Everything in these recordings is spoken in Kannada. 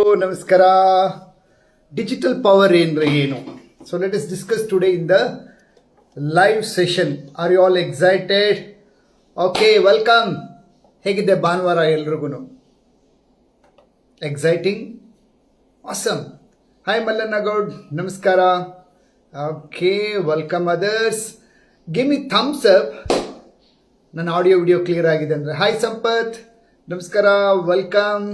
ನಮಸ್ಕಾರ. ಡಿಜಿಟಲ್ ಪವರ್ ಏನ್ರಿ ಏನು? So let us discuss today in the live session are you all excited okay welcome ಹೇಗಿದೆ ಭಾನುವಾರ ಎಲ್ರಿಗೂ exciting awesome hi Mallanna Goud. ನಮಸ್ಕಾರ. Okay welcome others give me thumbs up ನನ್ನ ಆಡಿಯೋ ವಿಡಿಯೋ ಕ್ಲಿಯರ್ ಆಗಿದೆ ಅಂದರೆ. ಹಾಯ್ ಸಂಪತ್. ನಮಸ್ಕಾರ welcome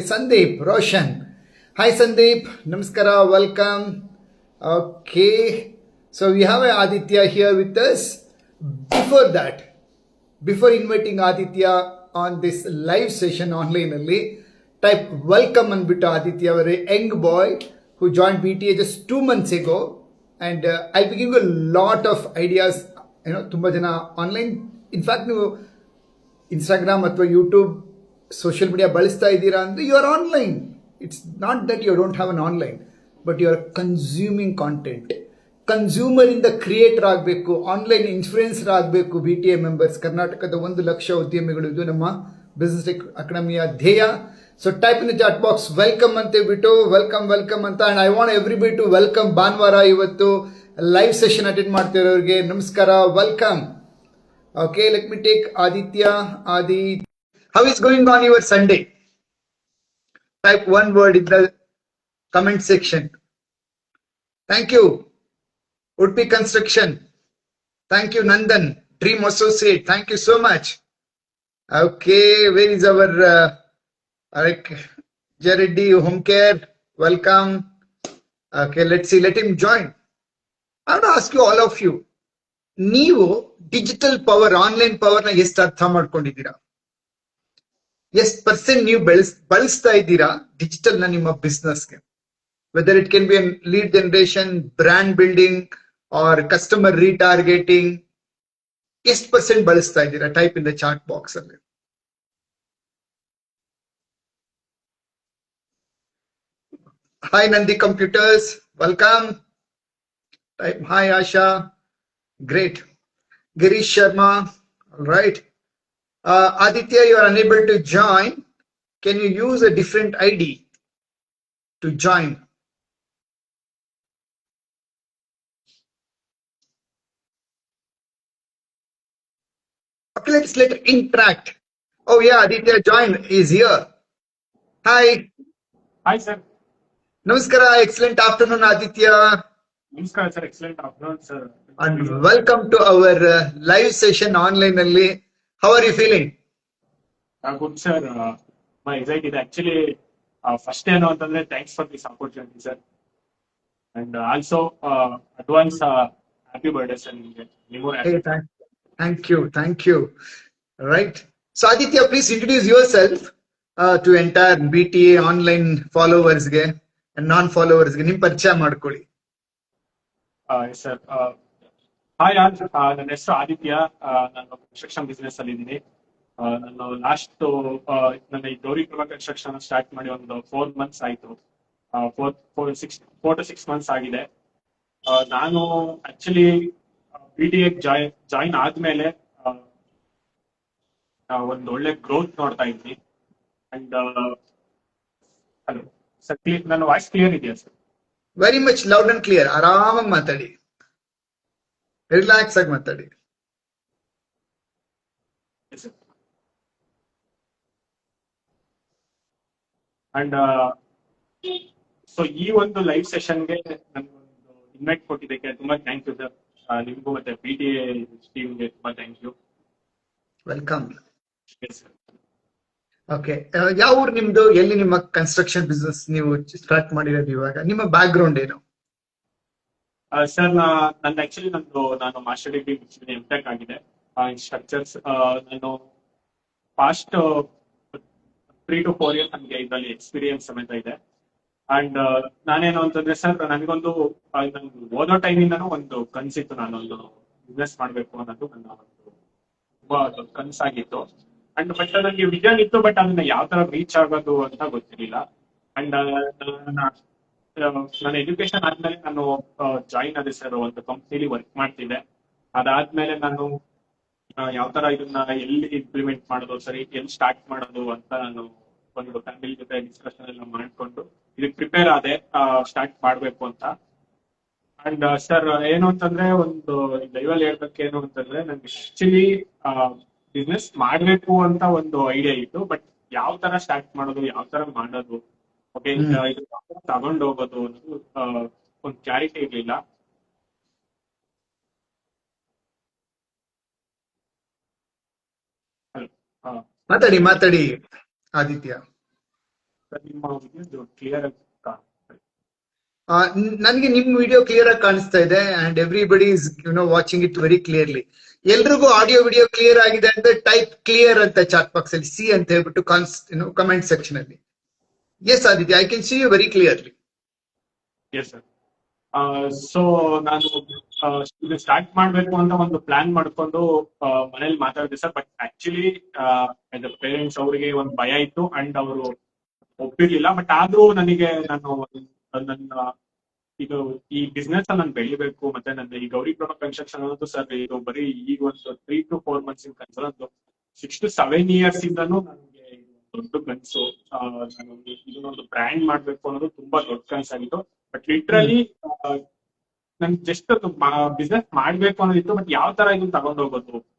Sandeep, Roshan. Hi, Sandeep. Namaskara, welcome. Okay, so we have Aditya here with us. Before that, before inviting Aditya on this live session online, only, type welcome and bit Aditya, a very young boy who joined BTA just two months ago. And uh, I'll be giving you a lot of ideas, you know, ತುಂಬ ಜನ ಆನ್ಲೈನ್ ಇನ್ಫ್ಯಾಕ್ಟ್ ನೀವು ಇನ್ಸ್ಟಾಗ್ರಾಮ್ ಅಥವಾ ಯೂಟ್ಯೂಬ್ ಸೋಷಿಯಲ್ ಮೀಡಿಯಾ ಬಳಸ್ತಾ ಇದ್ದೀರಾ ಅಂದರೆ you are online it's not that you don't have an online but you are consuming content ಕನ್ಸ್ಯೂಮರಿಂದ creator ಆಗಬೇಕು ಆನ್ಲೈನ್ ಇನ್ಫ್ಲೂಯೆನ್ಸರ್ ಆಗಬೇಕು ಬಿ ಟಿ ಎ ಮೆಂಬರ್ಸ್ ಕರ್ನಾಟಕದ ಒಂದು ಲಕ್ಷ ಉದ್ಯಮಿಗಳು ಇದು ನಮ್ಮ ಬಿಸ್ನೆಸ್ ಅಕಾಡೆಮಿಯ ಧ್ಯೇಯ. So type in chat box welcome ಅಂತ ಹೇಳ್ಬಿಟ್ಟು ವೆಲ್ಕಮ್ ವೆಲ್ಕಮ್ ಅಂತ. And I want everybody to welcome ಭಾನುವಾರ ಇವತ್ತು ಲೈವ್ ಸೆಷನ್ ಅಟೆಂಡ್ ಮಾಡ್ತಿರೋರಿಗೆ ನಮಸ್ಕಾರ welcome okay let me take Aditya Adi, how is going on your Sunday? Type one word in the comment section. Thank you. Udpi Construction. Thank you, Nandan. Dream Associate. Thank you so much. Okay, where is our uh, Arik Jareddy Home Care? Welcome. Okay, let's see. Let him join. I want to ask you, all of you. ನೀವು ಡಿಜಿಟಲ್ ಪವರ್ ಆನ್ಲೈನ್ ಪವರ್ ನ ಎಷ್ಟು ಅರ್ಥ ಮಾಡ್ಕೊಂಡಿದ್ದೀರಾ ಎಷ್ಟು ಪರ್ಸೆಂಟ್ ನೀವು ಬೆಳೆಸ್ ಬಳಸ್ತಾ ಇದ್ದೀರಾ ಡಿಜಿಟಲ್ನ ನಿಮ್ಮ ಬಿಸ್ನೆಸ್ಗೆ whether it can be lead generation brand building or customer retargeting ಎಷ್ಟು ಪರ್ಸೆಂಟ್ ಬಳಸ್ತಾ ಇದ್ದೀರಾ type in the chat box ಅಲ್ಲಿ hi Nandi computers welcome type hi Asha Great. Girish Sharma. All right. Uh, Aditya, you are unable to join. Can you use a different ID to join? Okay, let's let interact. Oh yeah, Aditya join is here. Hi. Hi sir. Namaskara, excellent afternoon Aditya. Namaskara sir, excellent afternoon sir. And welcome to our uh, live session online only. How are you feeling? Good sir ತುಂಬಾ ಎಕ್ಸೈಟ್ ಇದೆ ಆಕ್ಚುಲಿ ಫಸ್ಟ್ ಏನು ಅಂತಂದ್ರೆ thanks for this opportunity sir and also advance happy birthday sir ನಿಮಗೆ ನೀವು Hey, thank, thank you, thank you. All right. So Aditya, please introduce yourself uh, to entire BTA online followers ಗೆ and non-followers ಗೆ ನಿಮ್ ಪರಿಚಯ ಮಾಡ್ಕೊಳ್ಳಿ. ಸರ್ ಹಾಯ್ ಆಲ್ ನನ್ನ ಹೆಸರು ಆದಿತ್ಯ. ಆ, ನಾನು ಕನ್ಸ್ಟ್ರಕ್ಷನ್ ಬಿಸ್ನೆಸ್ ಅಲ್ಲಿ ಇದ್ದೀನಿ. ನಾನು ಲಾಸ್ಟ್ ನನ್ನ ಈ ಗೌರಿ ಪ್ರಭಾ ಕನ್ಸ್ಟ್ರಕ್ಷನ್ ಸ್ಟಾರ್ಟ್ ಮಾಡಿ ಒಂದು ಫೋರ್ ಮಂತ್ಸ್ ಆಯ್ತು. Four four six four to six months ಆಗಿದೆ. ನಾನು ಆಕ್ಚುಲಿ ಬಿ ಟಿ ಎಗ್ ಜಾಯಿನ್ ಜಾಯಿನ್ ಆದ್ಮೇಲೆ ಒಂದು ಒಳ್ಳೆ ಗ್ರೋತ್ ನೋಡ್ತಾ ಇದ್ವಿ ಅಂಡ್ ಹಲೋ ಸರ್ ನನ್ನ ವಾಯ್ಸ್ ಕ್ಲಿಯರ್ ಇದೆಯಾ sir very much loud and clear ಆರಾಮಾಗಿ ಮಾತಾಡಿ. ರಿಲ್ಯಾಕ್ಸ್ ಆಗಿ ಮಾತಾಡಿ. ಅಂಡ್ ಸೊ ಈ ಒಂದು ಲೈವ್ ಸೆಷನ್ಗೆ ಒಂದು ಇನ್ವೈಟ್ ಕೊಟ್ಟಿದ್ದಕ್ಕೆ ತುಂಬಾ ಥ್ಯಾಂಕ್ ಯು ಸರ್ ನಿಮಗೂ ಮತ್ತೆ ಪಿ ಟಿ ಟೀಮ್ಗೆ ತುಂಬಾ thank you welcome. Sir okay ಯಾವ ಊರು ನಿಮ್ದು? ಎಲ್ಲಿ ನಿಮ್ಮ ಕನ್ಸ್ಟ್ರಕ್ಷನ್ ಬಿಸ್ನೆಸ್ ನೀವು ಸ್ಟಾರ್ಟ್ ಮಾಡಿರೋದು ಇವಾಗ? ನಿಮ್ಮ ಬ್ಯಾಕ್ ಗ್ರೌಂಡ್ ಏನು? ಸರ್ ನನ್ನ ಆಕ್ಚುಲಿ ನಂದು, ನಾನು ಮಾಸ್ಟರ್ ಡಿಗ್ರಿ ಮುಗಿಸಿದ್ದೀನಿ ಎಂ ಟೆಕ್ ಆಗಿದೆ ಸ್ಟ್ರಕ್ಚರ್ಸ್ ನಾನು past three to four years ನನಗೆ ಇದರಲ್ಲಿ ಎಕ್ಸ್ಪೀರಿಯನ್ಸ್ ಸಮೇತ ಇದೆ. ಅಂಡ್ ನಾನೇನು ಅಂತಂದ್ರೆ ಸರ್ ನನಗೊಂದು ಓದೋ ಟೈಮಿಂದನೂ ಒಂದು ಕನ್ಸಿತ್ತು. ನಾನೊಂದು ಬಿಸ್ನೆಸ್ ಮಾಡಬೇಕು ಅನ್ನೋದು ನನ್ನ ಒಂದು ತುಂಬಾ ಕನ್ಸಾಗಿತ್ತು. ಅಂಡ್ ಬಟ್ ನನಗೆ ವಿಷನ್ ಇತ್ತು ಬಟ್ ಅದನ್ನ ಯಾವ ತರ ರೀಚ್ ಆಗೋದು ಅಂತ ಗೊತ್ತಿರಲಿಲ್ಲ. ಅಂಡ್ ನನ್ನ ಎಜುಕೇಶನ್ ಆದ್ಮೇಲೆ ನಾನು ಜಾಯಿನ್ ಆದೆ ಸರ್ ಒಂದು ಕಂಪ್ನಿಲಿ ವರ್ಕ್ ಮಾಡ್ತಿದ್ದೆ. ಅದಾದ್ಮೇಲೆ ನಾನು ಯಾವ ತರ ಇದನ್ನ ಎಲ್ಲಿ ಇಂಪ್ಲಿಮೆಂಟ್ ಮಾಡೋದು, ಸರಿ ಎಲ್ಲಿ ಸ್ಟಾರ್ಟ್ ಮಾಡೋದು ಅಂತ ನಾನು ಒಂದು ಫ್ಯಾಮಿಲಿ ಜೊತೆ ಡಿಸ್ಕಷನ್ ಎಲ್ಲ ಮಾಡ್ಕೊಂಡು ಇದಕ್ಕೆ ಪ್ರಿಪೇರ್ ಆದೆ ಸ್ಟಾರ್ಟ್ ಮಾಡ್ಬೇಕು ಅಂತ. ಅಂಡ್ ಸರ್ ಏನು ಅಂತಂದ್ರೆ ಒಂದು ಲೈವಲ್ಲಿ ಹೇಳ್ಬೇಕು ಏನು ಅಂತಂದ್ರೆ ನನ್ಗೆ ಆಕ್ಚುಲಿ ಬಿಸ್ನೆಸ್ ಮಾಡ್ಬೇಕು ಅಂತ ಒಂದು ಐಡಿಯಾ ಇತ್ತು ಬಟ್ ಯಾವ ತರ ಸ್ಟಾರ್ಟ್ ಮಾಡೋದು, ಯಾವ ತರ ಮಾಡೋದು ಓಕೆ. ಇದು ತಗೊಂಡು ಹೋಗೋದು ಒಂದು ಕ್ಲಾರಿಟಿ ಇರ್ಲಿಲ್ಲ. ಮಾತಾಡಿ ಮಾತಾಡಿ ಆದಿತ್ಯ. ಕ್ಲಿಯರ್ ಆಗಿ ನನ್ಗೆ ನಿಮ್ ವಿಡಿಯೋ ಕ್ಲಿಯರ್ ಆಗಿ ಕಾಣಿಸ್ತಾ ಇದೆ and everybody is you know watching it very clearly ಎಲ್ರಿಗೂ ಆಡಿಯೋ ವಿಡಿಯೋ ಕ್ಲಿಯರ್ ಆಗಿದೆ ಅಂದ್ರೆ ಟೈಪ್ ಕ್ಲಿಯರ್ ಅಂತ ಚಾಟ್ ಬಾಕ್ಸ್ ಅಲ್ಲಿ ಸಿ ಅಂತ ಹೇಳ್ಬಿಟ್ಟು ಕಾನ್ಸ್ ಕಮೆಂಟ್ ಸೆಕ್ಷನ್ ಅಲ್ಲಿ. Yes Aditya I can see you very clearly yes sir so ನಾನು ಇದು ಸ್ಟಾರ್ಟ್ ಮಾಡ್ಬೇಕು ಅಂತ ಒಂದು ಪ್ಲಾನ್ ಮಾಡ್ಕೊಂಡು ಮನೇಲಿ ಮಾತಾಡಿದೆ ಸರ್ ಬಟ್ ಆಕ್ಚುಲಿ ಪೇರೆಂಟ್ಸ್ ಅವರಿಗೆ ಒಂದು ಭಯ ಇತ್ತು ಅಂಡ್ ಅವರು ಒಪ್ಪಿರ್ಲಿಲ್ಲ. ಬಟ್ ಆದ್ರೂ ನನಗೆ ನಾನು, ನನ್ನ, ಇದು ಈ ಬಿಸ್ನೆಸ್ ನಾನು ಬೆಳಿಬೇಕು, ಮತ್ತೆ ನನ್ನ ಈ ಗೌರಿ ಪ್ರೊಡಕ್ಟ್ ಕನ್ಸ್ಟ್ರಕ್ಷನ್ ಅನ್ನೋದು ಸರ್ ಇದು ಬರೀ ಈಗ ಒಂದು ತ್ರೀ ಟು ಫೋರ್ ಮಂತ್ಸ್ ಕನ್ಸಲ್ ಒಂದು ಸಿಕ್ಸ್ ಟು ಸೆವೆನ್ ಇಯರ್ಸ್ ಇಂದನೂ ಒಂದು ದೊಡ್ಡ ಕನಸು. ನಾನು ಇದನ್ನೊಂದು ಬ್ರ್ಯಾಂಡ್ ಮಾಡ್ಬೇಕು ಅನ್ನೋದು ತುಂಬಾ ದೊಡ್ಡ ಕನಸಾಗಿತ್ತು. ಬಟ್ ಲಿಟ್ರಲಿ ನನ್ ಜಸ್ಟ್ ಅದು ಬಿಸ್ನೆಸ್ ಮಾಡ್ಬೇಕು ಅನ್ನೋದಿತ್ತು ಬಟ್ ಯಾವ ತರ ಇದನ್ನ ತಗೊಂಡೋಗೋದು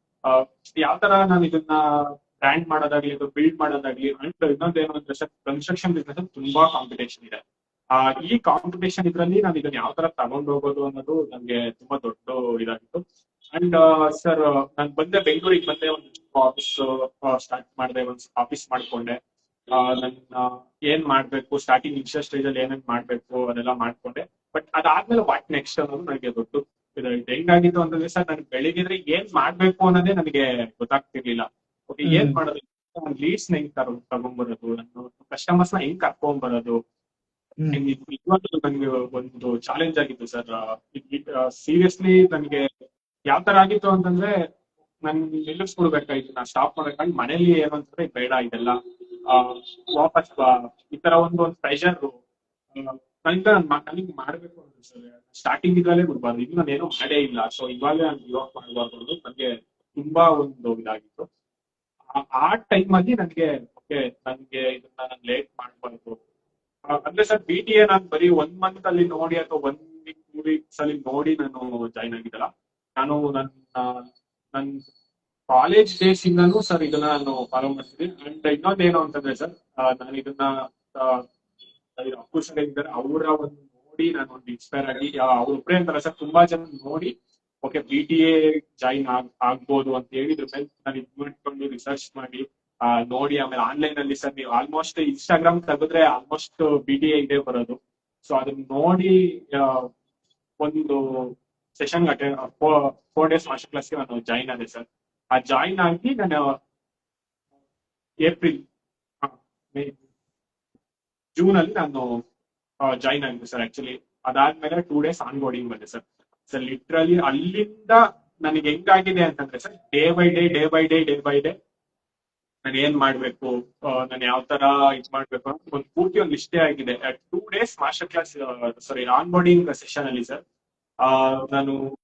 ಯಾವ ತರ ನಾನು ಇದನ್ನ ಬ್ರ್ಯಾಂಡ್ ಮಾಡೋದಾಗ್ಲಿ ಅಥವಾ ಬಿಲ್ಡ್ ಮಾಡೋದಾಗ್ಲಿ ಅಂಡ್ ಇನ್ನೊಂದೇನು ಅಂದ್ರೆ ಕನ್ಸ್ಟ್ರಕ್ಷನ್ ಬಿಸ್ನೆಸ್ ತುಂಬಾ ಕಾಂಪಿಟೇಷನ್ ಇದೆ. ಆ, ಈ ಕಾಂಪಿಟೇಷನ್ ಇದ್ರಲ್ಲಿ ನಾನು ಇದನ್ನ ಯಾವ ತರ ತಗೊಂಡೋಗೋದು ಅನ್ನೋದು ನನ್ಗೆ ತುಂಬಾ ದೊಡ್ಡ ಇದಾಗಿತ್ತು. ಅಂಡ್ ಸರ್ ನಾನು ಬಂದೆ ಬೆಂಗಳೂರಿಗೆ ಬಂದೆ ಒಂದು ಆಫೀಸ್ ಸ್ಟಾರ್ಟ್ ಮಾಡಿದೆ ಒಂದು ಆಫೀಸ್ ಮಾಡ್ಕೊಂಡೆ. ನನ್ನ ಏನ್ ಮಾಡ್ಬೇಕು ಸ್ಟಾರ್ಟಿಂಗ್ ಇನ್ಸ್ಟರ್ ಸ್ಟೇಜ್ ಅಲ್ಲಿ ಏನೇನ್ ಮಾಡ್ಬೇಕು ಅದೆಲ್ಲ ಮಾಡ್ಕೊಂಡೆ. ಬಟ್ ಅದಾದ್ಮೇಲೆ ವಾಟ್ ನೆಕ್ಸ್ಟ್ ಅನ್ನೋದು ನನಗೆ ದೊಡ್ಡ ಹೆಂಗಾಗಿತ್ತು ಅಂತಂದ್ರೆ ಸರ್ ನಾನು ಬೆಳಿಗ್ಗೆ ಏನ್ ಮಾಡ್ಬೇಕು ಅನ್ನೋದೇ ನನಗೆ ಗೊತ್ತಾಗ್ತಿರ್ಲಿಲ್ಲ. ಓಕೆ ಏನ್ ಮಾಡೋದು? ಮಾಡೋದು ಲೀಡ್ಸ್ ಹೆಂಗ್ ತಗೊಂಡ್ ತಗೊಂಡ್ಬರೋದು ನನ್ನ ಕಸ್ಟಮರ್ಸ್ನ ಹೆಂಗ್ ಕರ್ಕೊಂಡ್ಬರೋದು ನನಗೆ ಒಂದು ಚಾಲೆಂಜ್ ಆಗಿತ್ತು ಸರ್ ಸೀರಿಯಸ್ಲಿ ನನಗೆ ಯಾವ ತರ ಆಗಿತ್ತು ಅಂತಂದ್ರೆ ನನ್ ನಿಲ್ಲಿಸ್ಬಿಡ್ಬೇಕಾಯ್ತು ನಾನು ಸ್ಟಾಪ್ ಮಾಡ್ಬೇಕಾಗಿ ಮನೇಲಿ ಏನು ಅಂತಂದ್ರೆ ಬೇಡ ಇದೆಲ್ಲ. ಆ, ವಾಪಸ್ ಈ ತರ ಒಂದು ಒಂದು ಪ್ರೆಷರ್ ನನ್ಗೆ ನನಗೆ ಮಾಡ್ಬೇಕು ಅನ್ಸುತ್ತೆ. ಸ್ಟಾರ್ಟಿಂಗ್ ಇದ್ರಲ್ಲೇ ಬಿಡ್ಬಾರ್ದು. ಇದು ನಾನು ಏನೋ ಮಾಡೇ ಇಲ್ಲ. ಸೊ ಇವಾಗ ನಾನು ಗಿವ್ ಮಾಡಬಾರ್ದು. ಅನ್ನೋದು ನನಗೆ ತುಂಬಾ ಒಂದು ಇದಾಗಿತ್ತು. ಆ- ಟೈಮ್ ಅಲ್ಲಿ ನನಗೆ ಓಕೆ ನನಗೆ ಇದನ್ನ ನಾನು ಲೇಟ್ ಮಾಡ್ಬಾರ್ದು. ಅಂದ್ರೆ ಸರ್ ಬಿ ಟಿ ಎ ನಾನು ಬರೀ ಒಂದ್ ಮಂತ್ ಅಲ್ಲಿ ನೋಡಿ ಅಥವಾ ಒನ್ ವೀಕ್ ಟೂ ವೀಕ್ಸ್ ಅಲ್ಲಿ ನೋಡಿ ನಾನು ಜಾಯ್ನ್ ಆಗಿದ್ದಲ್ಲ ನಾನು ನನ್ನ ನನ್ನ ಕಾಲೇಜ್ ಡೇಸ್ ಇಂದನೂ ಸರ್ ಇದನ್ನ ನಾನು ಫಾಲೋ ಮಾಡ್ತಿದ್ದೀನಿ. ಅಂಡ್ ಇನ್ನೊಂದೇನು ಅಂತಂದ್ರೆ ಸರ್ ನಾನು ಇದನ್ನ ಸರ್ ಇದ್ದಾರೆ, ಅವರ ಒಂದು ನೋಡಿ ನಾನು ಒಂದು ಇನ್ಸ್ಪೈರ್ ಆಗಿ ಅವ್ರೊಬ್ರೇ ಅಂತಲ್ಲ ಸರ್ ತುಂಬಾ ಜನ ನೋಡಿ okay B T A join ಆಗ್, ಆಗ್ಬೋದು ಅಂತ ಹೇಳಿದ್ರು ಮೇಲೆ ನಾನು ಇದು ಮಾಡ್ಕೊಂಡು ರಿಸರ್ಚ್ ಮಾಡಿ ನೋಡಿ ಆಮೇಲೆ ಆನ್ಲೈನ್ ಅಲ್ಲಿ ಸರ್ ನೀವು ಆಲ್ಮೋಸ್ಟ್ ಇನ್ಸ್ಟಾಗ್ರಾಮ್ ತೆಗೆದ್ರೆ ಆಲ್ಮೋಸ್ಟ್ ಬಿ ಟಿ ಎ ಇದೆ ಬರೋದು. ಸೊ ಅದನ್ನ ನೋಡಿ ಒಂದು ಸೆಷನ್ ಫೋರ್ ಡೇಸ್ ಮಾಸ್ಟರ್ ಕ್ಲಾಸ್ಗೆ ನಾನು ಜಾಯಿನ್ ಆದೆ ಸರ್ ಆ ಜಾಯಿನ್ ಆಗಿ ನಾನು ಏಪ್ರಿಲ್ ಜೂನ್ ಅಲ್ಲಿ ನಾನು ಜಾಯಿನ್ ಆಗಿದ್ದೆ ಸರ್ ಆಕ್ಚುಲಿ ಅದಾದ್ಮೇಲೆ ಟೂ ಡೇಸ್ ಆನ್ ಬೋರ್ಡಿಂಗ್ ಬಂದೆ ಸರ್ ಸರ್ ಲಿಟ್ರಲಿ ಅಲ್ಲಿಂದ ನನಗೆ ಹೆಂಗಾಗಿದೆ ಅಂತಂದ್ರೆ sir day by day day by day day by day ನಾನು ಏನ್ ಮಾಡ್ಬೇಕು ನಾನು ಯಾವ ತರ ಇದು ಮಾಡ್ಬೇಕು ಒಂದು ಪೂರ್ತಿ ಒಂದು ಇಷ್ಟೇ ಆಗಿದೆ. Two days master class sorry onboarding session ಅಲ್ಲಿ ಸರ್ ನಾನು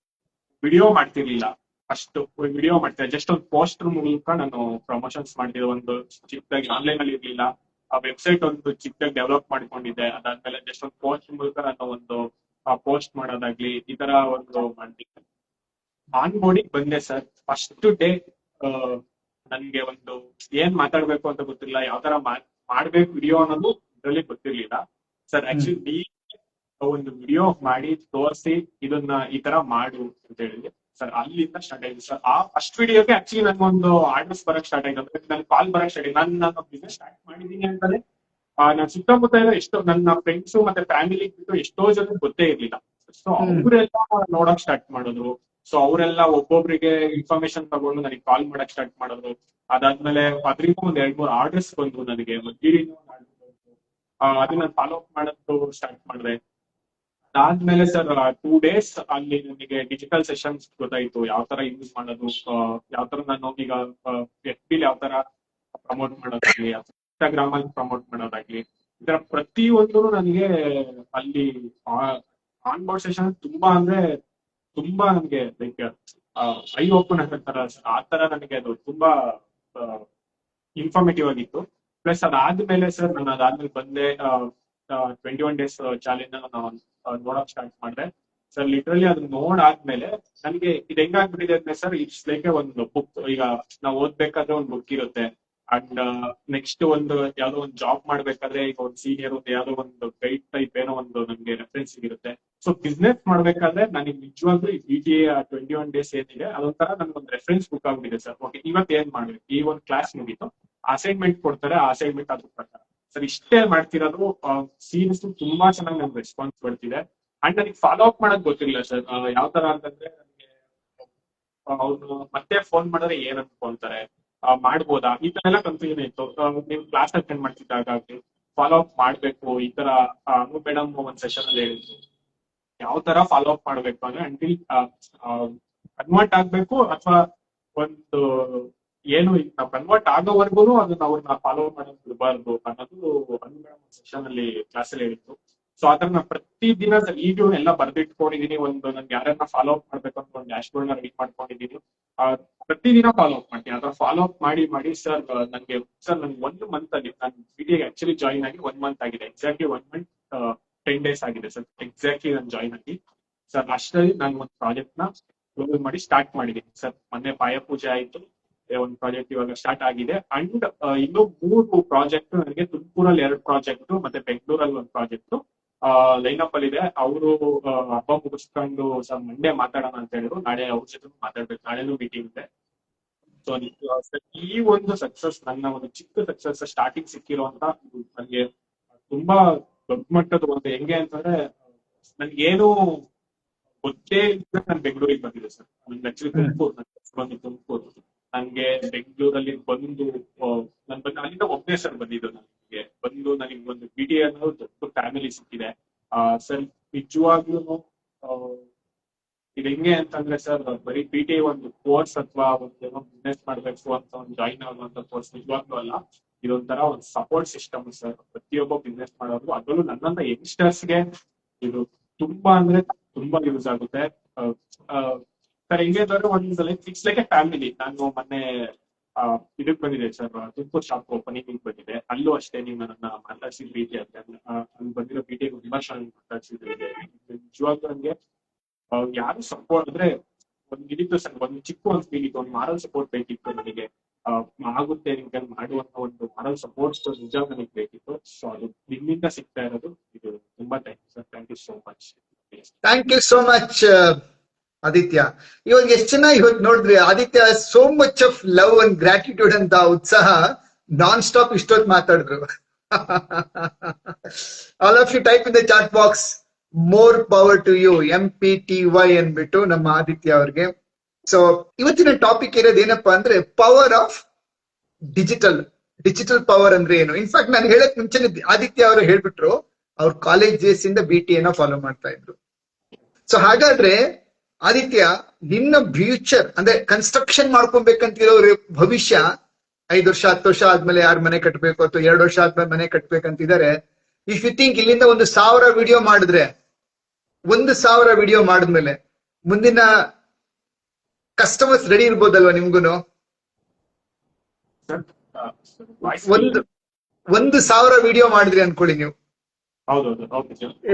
ವಿಡಿಯೋ ಮಾಡ್ತಿರ್ಲಿಲ್ಲ. ಅಷ್ಟು ವಿಡಿಯೋ ಮಾಡ್ತಾ ಜಸ್ಟ್ ಒಂದು ಪೋಸ್ಟರ್ ಮೂಲಕ ನಾನು ಪ್ರಮೋಷನ್ಸ್ ಮಾಡಿದೆ ಒಂದು ಚಿಕ್ಕದಾಗಿ ಆನ್ಲೈನ್ ಅಲ್ಲಿ ಇರ್ಲಿಲ್ಲ. ಆ ವೆಬ್ಸೈಟ್ ಒಂದು ಚಿಕ್ಕದಾಗಿ ಡೆವಲಪ್ ಮಾಡ್ಕೊಂಡಿದ್ದೆ. ಅದಾದ್ಮೇಲೆ ಜಸ್ಟ್ ಒಂದು ಪೋಸ್ಟ್ ಮೂಲಕ ನಾನು ಒಂದು ಪೋಸ್ಟ್ ಮಾಡೋದಾಗ್ಲಿ ಈ ತರ ಒಂದು ಮಾಡಿದ್ದೆ. ಆನ್ ಬೋರ್ಡಿಂಗ್ ಬಂದೆ ಸರ್. ಫಸ್ಟ್ ಡೇ ನನ್ಗೆ ಒಂದು ಏನ್ ಮಾತಾಡ್ಬೇಕು ಅಂತ ಗೊತ್ತಿಲ್ಲ. ಯಾವ ತರ ಮಾಡ್- ಮಾಡ್ಬೇಕು ವಿಡಿಯೋ ಅನ್ನೋದು ಇದರಲ್ಲಿ ಗೊತ್ತಿರ್ಲಿಲ್ಲ. ಸರ್ ಆಕ್ಚುಲಿ ಒಂದು ವಿಡಿಯೋ ಮಾಡಿ ತೋರಿಸಿ ಇದನ್ನ ಈ ತರ ಮಾಡು ಅಂತ ಹೇಳಿದ್ವಿ ಸರ್ ಅಲ್ಲಿಂದ ಸ್ಟಾರ್ಟ್ ಆಯ್ತು. ಸರ್ ಆ ಫಸ್ಟ್ ವಿಡಿಯೋಗೆ ಆಕ್ಚುಲಿ ನನ್ಗೊಂದು ಆರ್ಡರ್ಸ್ ಬರಕ್ ಸ್ಟಾರ್ಟ್ ಆಯ್ತು. ನನ್ ಕಾಲ್ ಬರಕ್ ಸ್ಟಾರ್ಟ್ ಆಯ್ತು. ನಾನು ನನ್ನ ಬಿಸ್ನೆಸ್ ಸ್ಟಾರ್ಟ್ ಮಾಡಿದೀನಿ ಅಂತಾನೆ. ಆ, ನಾನ್ ಸುತ್ತಮುತ್ತ ಎಷ್ಟೋ ನನ್ನ ಫ್ರೆಂಡ್ಸ್ ಮತ್ತೆ ಫ್ಯಾಮಿಲಿ ಬಿಟ್ಟು ಎಷ್ಟೋ ಜನ ಗೊತ್ತೇ ಇರ್ಲಿಲ್ಲ. ಸೊ. ಅವರೆಲ್ಲ ನೋಡಕ್ ಸ್ಟಾರ್ಟ್ ಮಾಡಿದ್ರು. ಸೊ ಅವರೆಲ್ಲ ಒಬ್ಬೊಬ್ರಿಗೆ ಇನ್ಫಾರ್ಮೇಶನ್ ತಗೊಂಡು ನನಗೆ ಕಾಲ್ ಮಾಡಕ್ ಸ್ಟಾರ್ಟ್ ಮಾಡಿದ್ರು. ಅದಾದ್ಮೇಲೆ ಅದರಿಂದ ಒಂದ್ ಎರಡ್ ಮೂರು ಆರ್ಡರ್ಸ್ ಬಂದು ನನಗೆ. ಅದನ್ನ ಫಾಲೋ ಅಪ್ ಮಾಡೋದು ಸ್ಟಾರ್ಟ್ ಮಾಡಿದೆ. ಅದಾದ್ಮೇಲೆ ಸರ್ ಟೂ ಡೇಸ್ ಅಲ್ಲಿ ನನಗೆ ಡಿಜಿಟಲ್ ಸೆಷನ್ಸ್ ಗೊತ್ತಾಯ್ತು. ಯಾವ ತರ ಯೂಸ್ ಮಾಡೋದು ಯಾವ ತರ ನಾನು ಈಗ ಎಫ್ ಬಿಲ್ ಯಾವ ತರ ಪ್ರಮೋಟ್ ಮಾಡೋದಾಗ್ಲಿ ಇನ್ಸ್ಟಾಗ್ರಾಮ್ ಅಲ್ಲಿ ಪ್ರಮೋಟ್ ಮಾಡೋದಾಗ್ಲಿ, ಈ ತರ ಪ್ರತಿಯೊಂದು ನನಗೆ ಅಲ್ಲಿ ಆನ್ ಬೋರ್ಡ್ ಸೆಷನ್ ತುಂಬಾ ಅಂದ್ರೆ ತುಂಬಾ ನನಗೆ ಲೈಕ್ ಐ ಓಪನ್ ಆಗಿರ್ತಾರ ಆ ತರ ನನಗೆ ಅದು ತುಂಬಾ ಇನ್ಫಾರ್ಮೇಟಿವ್ ಆಗಿತ್ತು. ಪ್ಲಸ್ ಅದಾದ್ಮೇಲೆ ಸರ್ ನಾನು ಅದಾದ್ಮೇಲೆ ಬಂದೆ ಟ್ವೆಂಟಿ ಒನ್ ಡೇಸ್ ಚಾಲೆಂಜ್ ನಾನು ನೋಡಕ್ ಸ್ಟಾರ್ಟ್ ಮಾಡಿದೆ. ಸರ್ ಲಿಟ್ರಲಿ ಅದನ್ನ ನೋಡಾದ್ಮೇಲೆ ನನಗೆ ಇದು ಹೆಂಗಾಗ್ಬಿಟ್ಟಿದೆ ಅಂದ್ರೆ ಸರ್ ಇಟ್ಸ್ ಲೈಕ್ ಒಂದು ಬುಕ್ ಈಗ ನಾವು ಓದ್ಬೇಕಾದ್ರೆ ಒಂದು ಬುಕ್ ಇರುತ್ತೆ. ಅಂಡ್ ನೆಕ್ಸ್ಟ್ ಒಂದು ಯಾವ್ದೋ ಒಂದು ಜಾಬ್ ಮಾಡ್ಬೇಕಾದ್ರೆ ಈಗ ಒಂದು ಸೀನಿಯರ್ ಒಂದು ಯಾವ್ದೋ ಒಂದು ಗೈಡ್ ಟೈಪ್ ಏನೋ ಒಂದು ನಮ್ಗೆ ರೆಫರೆನ್ಸ್ ಇರುತ್ತೆ ಸೊ ಬಿಸ್ನೆಸ್ ಮಾಡ್ಬೇಕಾದ್ರೆ ನನಗೆ ನಿಜವಾಗ್ಲೂ B T A twenty one days ಏನಿದೆ, ಅದೊಂಥರ ನನ್ಗೆ ಒಂದು ರೆಫರೆನ್ಸ್ ಬುಕ್ ಆಗ್ಬಿಟ್ಟಿದೆ ಸರ್ ಓಕೆ ಇವತ್ತು ಏನ್ ಮಾಡ್ಬೇಕು? ಈ ಒಂದು ಕ್ಲಾಸ್ ಮುಗೀತು. ಅಸೈನ್ಮೆಂಟ್ ಕೊಡ್ತಾರೆ, ಆ ಅಸೈನ್ಮೆಂಟ್ ಅದ್ರ ಪ್ರಕಾರ. ಸರ್, ಇಷ್ಟೇ ಮಾಡ್ತಿರೋದು ಸೀರಿಯಸ್ ತುಂಬಾ ಚೆನ್ನಾಗಿ ನಮ್ಗೆ ರೆಸ್ಪಾನ್ಸ್ ಬರ್ತಿದೆ. ಅಂಡ್ ನನಗೆ ಫಾಲೋ ಅಪ್ ಮಾಡಕ್ ಗೊತ್ತಿಲ್ಲ ಸರ್. ಯಾವ ತರ ಅಂತಂದ್ರೆ ನನಗೆ ಅವ್ರು ಮತ್ತೆ ಫೋನ್ ಮಾಡಿದ್ರೆ ಏನ್ ಅನ್ಕೊಂತಾರೆ ಮಾಡ್ಬೋದಾ? ಈ ತರ ಎಲ್ಲ ಕನ್ಫ್ಯೂಷನ್ ಇತ್ತು. ನೀವು ಕ್ಲಾಸ್ ಅಟೆಂಡ್ ಮಾಡ್ತಿದ್ದಾಗ ಫಾಲೋ ಅಪ್ ಮಾಡ್ಬೇಕು, ಈ ತರ ಅನು ಮೇಡಮ್ ಒಂದ್ ಸೆಷನ್ ಅಲ್ಲಿ ಹೇಳಿದ್ರು. ಯಾವ ತರ ಫಾಲೋ ಅಪ್ ಮಾಡ್ಬೇಕು ಅಂದ್ರೆ ಅಂಟಿಲ್ ಕನ್ವರ್ಟ್ ಆಗ್ಬೇಕು ಅಥವಾ ಒಂದು ಏನು ಈಗ ನಾವು ಕನ್ವರ್ಟ್ ಆಗೋವರೆಗೂ ಅದನ್ನ ಅವ್ರನ್ನ ಫಾಲೋ ಮಾಡೋದು ಬಿಡಬಾರ್ದು ಅನ್ನೋದು ಸೆಷನ್ ಅಲ್ಲಿ ಕ್ಲಾಸ್ ಅಲ್ಲಿ ಹೇಳಿದ್ರು ಸೊ ಆತರ ನಾನು ಪ್ರತಿ ದಿನ ಈಗಲೂ ಎಲ್ಲ ಬರ್ದಿಟ್ಕೊಂಡಿದೀನಿ. ಒಂದು ನನ್ಗೆ ಯಾರನ್ನ ಫಾಲೋ ಅಪ್ ಮಾಡ್ಬೇಕು ಅಂತ ಒಂದು ಡ್ಯಾಶ್ ಬೋರ್ಡ್ನ ರೆಡಿ ಮಾಡ್ಕೊಂಡಿದೀನಿ. ಪ್ರತಿ ಪ್ರತಿದಿನ ಫಾಲೋ ಅಪ್ ಮಾಡ್ತೀನಿ. ಅದ್ರ ಫಾಲೋ ಅಪ್ ಮಾಡಿ ಮಾಡಿ ಸರ್ ನನ್ಗೆ ಸರ್ ನನ್ಗೆ ಒಂದು ಮಂತ್ ಅಲ್ಲಿ ನಾನು ವಿಡಿಯೋಗೆ ಆಕ್ಚುಲಿ ಜಾಯಿನ್ ಆಗಿ ಒನ್ ಮಂತ್ ಆಗಿದೆ. Exactly one month ten days ಆಗಿದೆ ಸರ್ ಎಕ್ಸಾಕ್ಟ್ಲಿ ನಾನು ಜಾಯಿನ್ ಆಗಿ. ಸರ್ ಅಷ್ಟರಲ್ಲಿ ನಾನು ಒಂದು ಪ್ರಾಜೆಕ್ಟ್ನ ಕ್ಲೋಸ್ ಮಾಡಿ ಸ್ಟಾರ್ಟ್ ಮಾಡಿದ್ದೀನಿ ಸರ್ ಮೊನ್ನೆ ಪಾಯ ಪೂಜೆ ಆಯ್ತು. ಒಂದು ಪ್ರಾಜೆಕ್ಟ್ ಇವಾಗ ಸ್ಟಾರ್ಟ್ ಆಗಿದೆ. ಅಂಡ್ ಇನ್ನು ಮೂರು ಪ್ರಾಜೆಕ್ಟ್ ನನಗೆ ತುಮಕೂರಲ್ಲಿ ಎರಡು ಪ್ರಾಜೆಕ್ಟ್ ಮತ್ತೆ ಬೆಂಗಳೂರಲ್ಲಿ ಒಂದು ಪ್ರಾಜೆಕ್ಟ್ ಲೈನ್ ಅಪ್ ಅಲ್ಲಿ ಇದೆ. ಅವರು ಹಬ್ಬ ಮುಗಿಸ್ಕೊಂಡು ಸರ್ ಮಂಡೇ ಮಾತಾಡೋಣ ಅಂತ ಹೇಳಿದ್ರು. ನಾಳೆ ಅವ್ರ ಜೊತೆ ಮಾತಾಡ್ಬೇಕು. ನಾಳೆನೂ ಮೀಟಿಂಗ್ ಇದೆ. ಸೊ ಈ ಒಂದು ಸಕ್ಸಸ್ ನನ್ನ ಒಂದು ಚಿಕ್ಕ ಸಕ್ಸಸ್ ಸ್ಟಾರ್ಟಿಂಗ್ ಸಿಕ್ಕಿರುವಂತ ನನಗೆ ತುಂಬಾ ದೊಡ್ಡ ಮಟ್ಟದ ಒಂದು ಹೆಂಗೆ ಅಂತಂದ್ರೆ ನನ್ಗೇನು ಗೊತ್ತೇ ನಾನು ಬೆಂಗಳೂರಿಗೆ ಬಂದಿದೆ ಸರ್. ನನ್ಗೆ ಆಕ್ಚುಲಿ ತುಮಕೂರು ತುಮಕೂರು. ನನ್ಗೆ ಬೆಂಗಳೂರಲ್ಲಿ ಬಂದು ನನ್ ಬಂದು, ಅಲ್ಲಿಂದ ಒಬ್ಬನೇ ಸರ್ ಬಂದಿದ್ದು ನನಗೆ ಬಂದು ನನಗೆ ಒಂದು ಬಿ ಟಿ ಅನ್ನೋದು ದೊಡ್ಡ ಫ್ಯಾಮಿಲಿ ಸಿಕ್ಕಿದೆ. ಆ, ಸರ್ ನಿಜವಾಗ್ಲೂ ಇದು ಹೆಂಗೆ ಅಂತಂದ್ರೆ ಸರ್, ಬರೀ ಪಿ ಟಿ ಒಂದು ಕೋರ್ಸ್ ಅಥವಾ ಒಂದು ಏನೋ ಬಿಸ್ನೆಸ್ ಮಾಡ್ಬೇಕು ಅಂತ ಒಂದು ಜಾಯಿನ್ ಆಗುವಂತ ಕೋರ್ಸ್ ನಿಜವಾಗ್ಲೂ ಅಲ್ಲ. ಇದೊಂಥರ ಒಂದು ಸಪೋರ್ಟ್ ಸಿಸ್ಟಮ್ ಸರ್. ಪ್ರತಿಯೊಬ್ಬ ಬಿಸ್ನೆಸ್ ಮಾಡೋರು ಅದರಲ್ಲೂ ನನ್ನಂತ ಯಂಗ್ಸ್ಟರ್ಸ್ಗೆ ಇದು ತುಂಬಾ ಅಂದ್ರೆ ತುಂಬಾ ಯೂಸ್ ಆಗುತ್ತೆ. ಸರ್, ಹೆಂಗೆ ಒಂದ್ ಲೈಕ್ ಫಿಕ್ಸ್ ಲೈಕ್ ಫ್ಯಾಮಿಲಿ ನಾನು ಮೊನ್ನೆ ಇದಕ್ ಬಂದಿದೆ ಸರ್ ತುಮಕೂರು ಶಾಪ್ ಓಪನಿಂಗ್ ಬಂದಿದೆ ಅಲ್ಲೂ ಅಷ್ಟೇ ನೀವು ನನ್ನ ಮಾತಾಡ್ಸಿದ ರೀತಿ ಅಂತ ಅಲ್ಲಿ ಬಂದಿರೋ ಭೇಟಿ ಚೆನ್ನಾಗಿ ಮಾತಾಡ್ಸಿದ್ರೆ ನಿಜವಾಗ್ಲೂ ನನಗೆ ಯಾರು ಸಪೋರ್ಟ್ ಅಂದ್ರೆ ಒಂದ್ ಇದಿತ್ತು ಸರ್ ಒಂದು ಚಿಕ್ಕ ಒಂದ್ ಫೀಲ್ ಇತ್ತು, ಒಂದು ಮಾರಲ್ ಸಪೋರ್ಟ್ ಬೇಕಿತ್ತು ನನಗೆ. ಆಗುತ್ತೆ ನಿಮ್ಗೆ ಮಾಡುವಂತ ಒಂದು ಮಾರಲ್ ಸಪೋರ್ಟ್ ನಿಜ ನನಗೆ ಬೇಕಿತ್ತು. ಸೊ ಅದು ನಿಮ್ಮಿಂದ ಸಿಗ್ತಾ ಇರೋದು, ಇದು ತುಂಬಾ thank you sir thank you so much thank you so much Aditya. ಇವಾಗ ಎಷ್ಟು ಚೆನ್ನಾಗಿ ಇವತ್ತು ನೋಡಿದ್ರಿ Aditya so much of love and gratitude ಅಂತ ಉತ್ಸಾಹ ನಾನ್ ಸ್ಟಾಪ್ ಇಷ್ಟೊತ್ತು ಮಾತಾಡಿದ್ರು. All of you type in the chat box more power to you M P T Y ಅನ್ಬಿಟ್ಟು ನಮ್ಮ ಆದಿತ್ಯ ಅವ್ರಿಗೆ. ಸೊ ಇವತ್ತಿನ ಟಾಪಿಕ್ ಇರೋದು ಏನಪ್ಪಾ ಅಂದ್ರೆ power of digital digital power ಅಂದ್ರೆ ಏನು? ಇನ್ಫ್ಯಾಕ್ಟ್ ನಾನು ಹೇಳಕ್ ಮುಂಚೆನೆ ಆದಿತ್ಯ ಅವರು ಹೇಳ್ಬಿಟ್ರು, ಅವ್ರ ಕಾಲೇಜ್ ಡೇಸ್ ಇಂದ ಬಿ ಟಿ ಏನೋ ಫಾಲೋ ಮಾಡ್ತಾ ಇದ್ರು. ಸೊ ಹಾಗಾದ್ರೆ ಆದಿತ್ಯ ನಿನ್ನ ಫ್ಯೂಚರ್ ಅಂದ್ರೆ ಕನ್ಸ್ಟ್ರಕ್ಷನ್ ಮಾಡ್ಕೊಬೇಕಂತಿರೋ ಭವಿಷ್ಯ ಐದು ವರ್ಷ ಹತ್ತು ವರ್ಷ ಆದ್ಮೇಲೆ ಯಾರು ಮನೆ ಕಟ್ಟಬೇಕು ಅಥವಾ ಎರಡು ವರ್ಷ ಆದ್ಮೇಲೆ ಮನೆ ಕಟ್ಬೇಕಂತಿದ್ದಾರೆ. ಇಫ್ ಯು ಥಿಂಕ್ ಇಲ್ಲಿಂದ ಒಂದು ಸಾವಿರ ವಿಡಿಯೋ ಮಾಡಿದ್ರೆ ಒಂದು ಸಾವಿರ ವಿಡಿಯೋ ಮಾಡಿದ್ಮೇಲೆ ಮುಂದಿನ ಕಸ್ಟಮರ್ಸ್ ರೆಡಿ ಇರ್ಬೋದಲ್ವಾ ನಿಮ್ಗೂನು? ಒಂದು ಒಂದು ಸಾವಿರ ವಿಡಿಯೋ ಮಾಡಿದ್ರಿ ಅನ್ಕೊಳ್ಳಿ ನೀವು.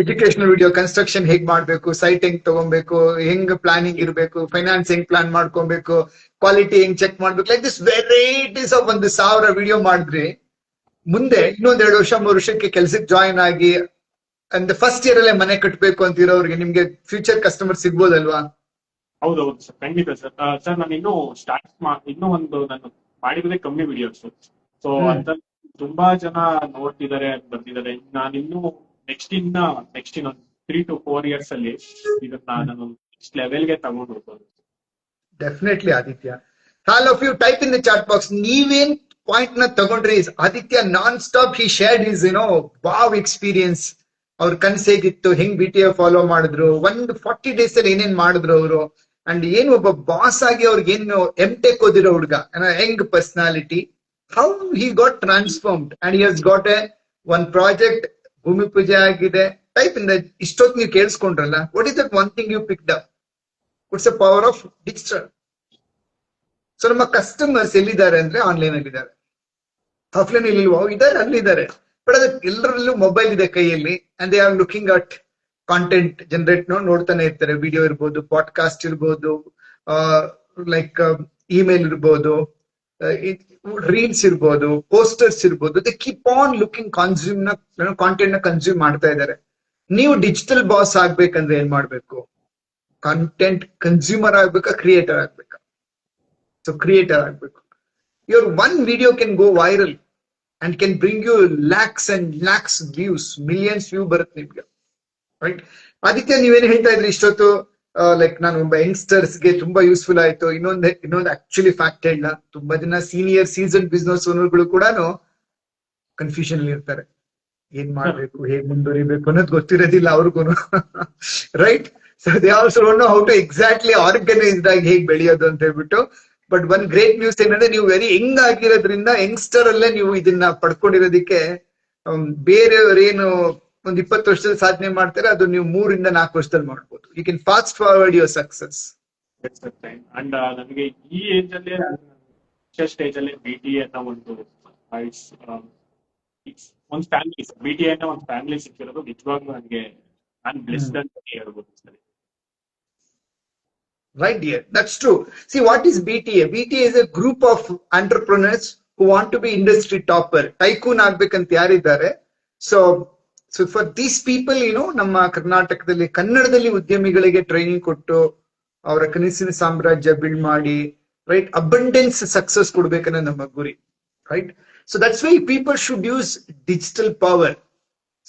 ಎಜುಕೇಶನಲ್ ವಿಡಿಯೋ ಕನ್ಸ್ಟ್ರಕ್ಷನ್ ಹೇಗ್ ಮಾಡ್ಬೇಕು ಸೈಟ್ ಹೆಂಗ್ ತಗೊಬೇಕು ಹೆಂಗ್ ಪ್ಲಾನಿಂಗ್ ಇರಬೇಕು ಫೈನಾನ್ಸ್ ಹೆಂಗ್ ಪ್ಲಾನ್ ಮಾಡ್ಕೊಬೇಕು ಕ್ವಾಲಿಟಿ ಹೆಂಗ್ ಚೆಕ್ ಮಾಡ್ಬೇಕು ಲೈಕ್ ದಿಸ್ ವೆರೈಟೀಸ್ ಆಫ್ ಒಂದು ಸಾವಿರ ವಿಡಿಯೋ ಮಾಡಿದ್ರಿ ಮುಂದೆ ಇನ್ನೊಂದ್ ಎರಡು ವರ್ಷ ಮೂರು ವರ್ಷಕ್ಕೆ ಕೆಲ್ಸಕ್ಕೆ ಜಾಯಿನ್ ಆಗಿ ಅಂದ್ರೆ ಫಸ್ಟ್ ಇಯರ್ ಅಲ್ಲೇ ಮನೆ ಕಟ್ಟಬೇಕು ಅಂತ ಇರೋರಿಗೆ ನಿಮ್ಗೆ ಫ್ಯೂಚರ್ ಕಸ್ಟಮರ್ ಸಿಗ್ಬೋದಲ್ವಾ? ಹೌದೌದು ಸರ್ ಖಂಡಿತ ಸರ್ ಸರ್ ನಾನು ಇನ್ನೂ ಸ್ಟಾರ್ಟ್ ಇನ್ನೂ ಒಂದು ನಾನು ಮಾಡಿದ್ರೆ ಕಮ್ಮಿ ವಿಡಿಯೋಸ್ ಸೊ ಅಂತ ತುಂಬಾ ಜನ ನೋಡ್ತಿದ್ದಾರೆ ಬರ್ತಿದ್ದಾರೆ ನಾನು ಇನ್ನು ನೆಕ್ಸ್ಟ್ ಇನ್ನ ನೆಕ್ಸ್ಟ್ ಇನ್ನೊಂದು ತ್ರೀ ಟು ಫೋರ್ ಇಯರ್ಸ್ ಅಲ್ಲಿ ಇದನ್ನ ನಾನು ನೆಕ್ಸ್ಟ್ ಲೆವೆಲ್ಗೆ ತಗೊಂಡು ಹೋಗ್ಬೋದು. Definitely Aditya all of you type in the chat box ನೀವೇನ್ ಪಾಯಿಂಟ್ನ ತಗೊಂಡ್ರಿ. Aditya non stop he shared is you know wow experience ಅವ್ರ ಕನ್ಸ್ ಹೇಗಿತ್ತು ಹೆಂಗ್ ಬಿ ಟಿ ಎಫ್ ಫಾಲೋ ಮಾಡಿದ್ರು, ಒಂದು ಫಾರ್ಟಿ ಡೇಸ್ ಅಲ್ಲಿ ಏನೇನ್ ಮಾಡಿದ್ರು ಅವರು. ಅಂಡ್ ಏನು ಒಬ್ಬ ಬಾಸ್ ಆಗಿ ಅವ್ರಿಗೆ ಏನು ಎಂ ಟೆಕ್ ಓದಿರೋ ಹುಡುಗ ಹೆಂಗ್ personality how he got transformed and he has got a one project ಭೂಮಿ ಪೂಜೆ ಆಗಿದೆ ಟೈಪ್ ಇಂದ ಇಷ್ಟೊತ್ತು ನೀವು ಕೇಳಿಸ್ಕೊಂಡ್ರಲ್ಲ what is that one thing you pick up it's a power of digital so ನಮ್ಮ ಕಸ್ಟಮರ್ಸ್ ಎಲ್ಲಿದ್ದಾರೆ ಅಂದ್ರೆ ಆನ್ಲೈನ್ ಅಲ್ಲಿ ಇದ್ದಾರೆ ಆಫ್ಲೈನ್ ಇಲ್ಲಿ ಇದ್ದಾರೆ ಅಲ್ಲಿದ್ದಾರೆ ಬಟ್ ಅದಕ್ಕೆ ಎಲ್ಲರಲ್ಲೂ ಮೊಬೈಲ್ ಇದೆ ಕೈಯಲ್ಲಿ and they are looking at content generate ನೋಡ್ತಾನೆ ಇರ್ತಾರೆ. ವಿಡಿಯೋ ಇರ್ಬೋದು ಪಾಡ್ಕಾಸ್ಟ್ ಇರ್ಬೋದು ಲೈಕ್ ಇಮೇಲ್ ಇರ್ಬೋದು. ರೀಲ್ಸ್ ಇರ್ಬೋದು ಪೋಸ್ಟರ್ಸ್ ಇರ್ಬೋದು ದೇ ಕೀಪ್ ಆನ್ ಲುಕಿಂಗ್ ಕನ್ಸ್ಯೂಮ್ನ ಕಾಂಟೆಂಟ್ನ ಕನ್ಸ್ಯೂಮ್ ಮಾಡ್ತಾ ಇದ್ದಾರೆ. ನೀವು ಡಿಜಿಟಲ್ ಬಾಸ್ ಆಗ್ಬೇಕಂದ್ರೆ ಏನ್ ಮಾಡ್ಬೇಕು? ಕಂಟೆಂಟ್ ಕನ್ಸ್ಯೂಮರ್ ಆಗ್ಬೇಕಾ ಕ್ರಿಯೇಟರ್ ಆಗ್ಬೇಕಾ? ಸೊ ಕ್ರಿಯೇಟರ್ ಆಗ್ಬೇಕು. Your one video can go viral and can bring you lakhs and lakhs views millions view ಬರುತ್ತೆ ನಿಮ್ಗೆ. ರೈಟ್ ಆದಿತ್ಯ, ನೀವೇನು ಹೇಳ್ತಾ ಇದ್ರಿ ಇಷ್ಟೊತ್ತು? ಲೈಕ್ ನಾನು ಒಬ್ಬ ಯಂಗ್ಸ್ಟರ್ಸ್ಗೆ ತುಂಬಾ ಯೂಸ್ಫುಲ್ ಆಯ್ತು. ಇನ್ನೊಂದು ಇನ್ನೊಂದು ಆಕ್ಚುಲಿ ಫ್ಯಾಕ್ಟ್ ಹೇಳ ತುಂಬಾ ಜನ ಸೀನಿಯರ್ ಸೀಸನ್ ಬಿಸ್ನೆಸ್ ಓನರ್ಗಳು ಕೂಡ ಕನ್ಫ್ಯೂಷನ್ ಅಲ್ಲಿ ಇರ್ತಾರೆ. ಏನ್ ಮಾಡ್ಬೇಕು, ಹೇಗ್ ಮುಂದುವರಿಬೇಕು ಅನ್ನೋದು ಗೊತ್ತಿರೋದಿಲ್ಲ ಅವ್ರಿಗೂ right so they also know how to exactly organised ಆಗಿ ಹೇಗ್ ಬೆಳೆಯೋದು ಅಂತ ಹೇಳ್ಬಿಟ್ಟು. ಬಟ್ ಒನ್ ಗ್ರೇಟ್ ನ್ಯೂಸ್ ಏನಂದ್ರೆ, ನೀವು ವೆರಿ ಯಂಗ್ ಆಗಿರೋದ್ರಿಂದ ಯಂಗ್ಸ್ಟರ್ ಅಲ್ಲೇ ನೀವು ಇದನ್ನ ಪಡ್ಕೊಂಡಿರೋದಕ್ಕೆ ಬೇರೆಯವ್ರೇನು ಒಂದ್ ಇಪ್ಪತ್ತು ವರ್ಷದಲ್ಲಿ ಸಾಧನೆ ಮಾಡ್ತಾರೆ ಅದು ನೀವು ಮೂರಿಂದ ನಾಲ್ಕು ವರ್ಷದಲ್ಲಿ ಮಾಡ್ಬೋದು you can fast forward your success and ನನಗೆ ಈ ಏಜ್ ಅಲ್ಲಿ ಸ್ಟೇಜ್ ಅಲ್ಲಿ ಬಿ ಟಿ ಅನ್ನೋ ಒಂದು ಒಂದು ಫ್ಯಾಮಿಲಿ ಬಿ ಟಿ ಅನ್ನೋ ಒಂದು ಫ್ಯಾಮಿಲಿ ಸಿಕ್ಕಿರೋದು ನಿಜವಾಗ್ಲೂ ನನಗೆ ನಾನು ಬ್ಲೆಸ್ಡ್ ಅಂತ ಹೇಳ್ಬೋದು ಸರಿ Right, dear. That's true. See, what is BTA? BTA is a group of entrepreneurs who want to be industry topper. Tycoon ಆಗ್ಬೇಕಂತ ಯಾರಿದ್ದಾರೆ so so for these people ಏನು ನಮ್ಮ ಕರ್ನಾಟಕದಲ್ಲಿ, ಕನ್ನಡದಲ್ಲಿ ಉದ್ಯಮಿಗಳಿಗೆ ಟ್ರೈನಿಂಗ್ ಕೊಟ್ಟು ಅವರ ಕನಸಿನ ಸಾಮ್ರಾಜ್ಯ ಬಿಲ್ಡ್ ಮಾಡಿ ರೈಟ್ ಅಬಂಡೆನ್ಸ್ ಸಕ್ಸಸ್ ಕೊಡ್ಬೇಕನ್ನ ನಮ್ಮ ಗುರಿ right so that's why people should use digital power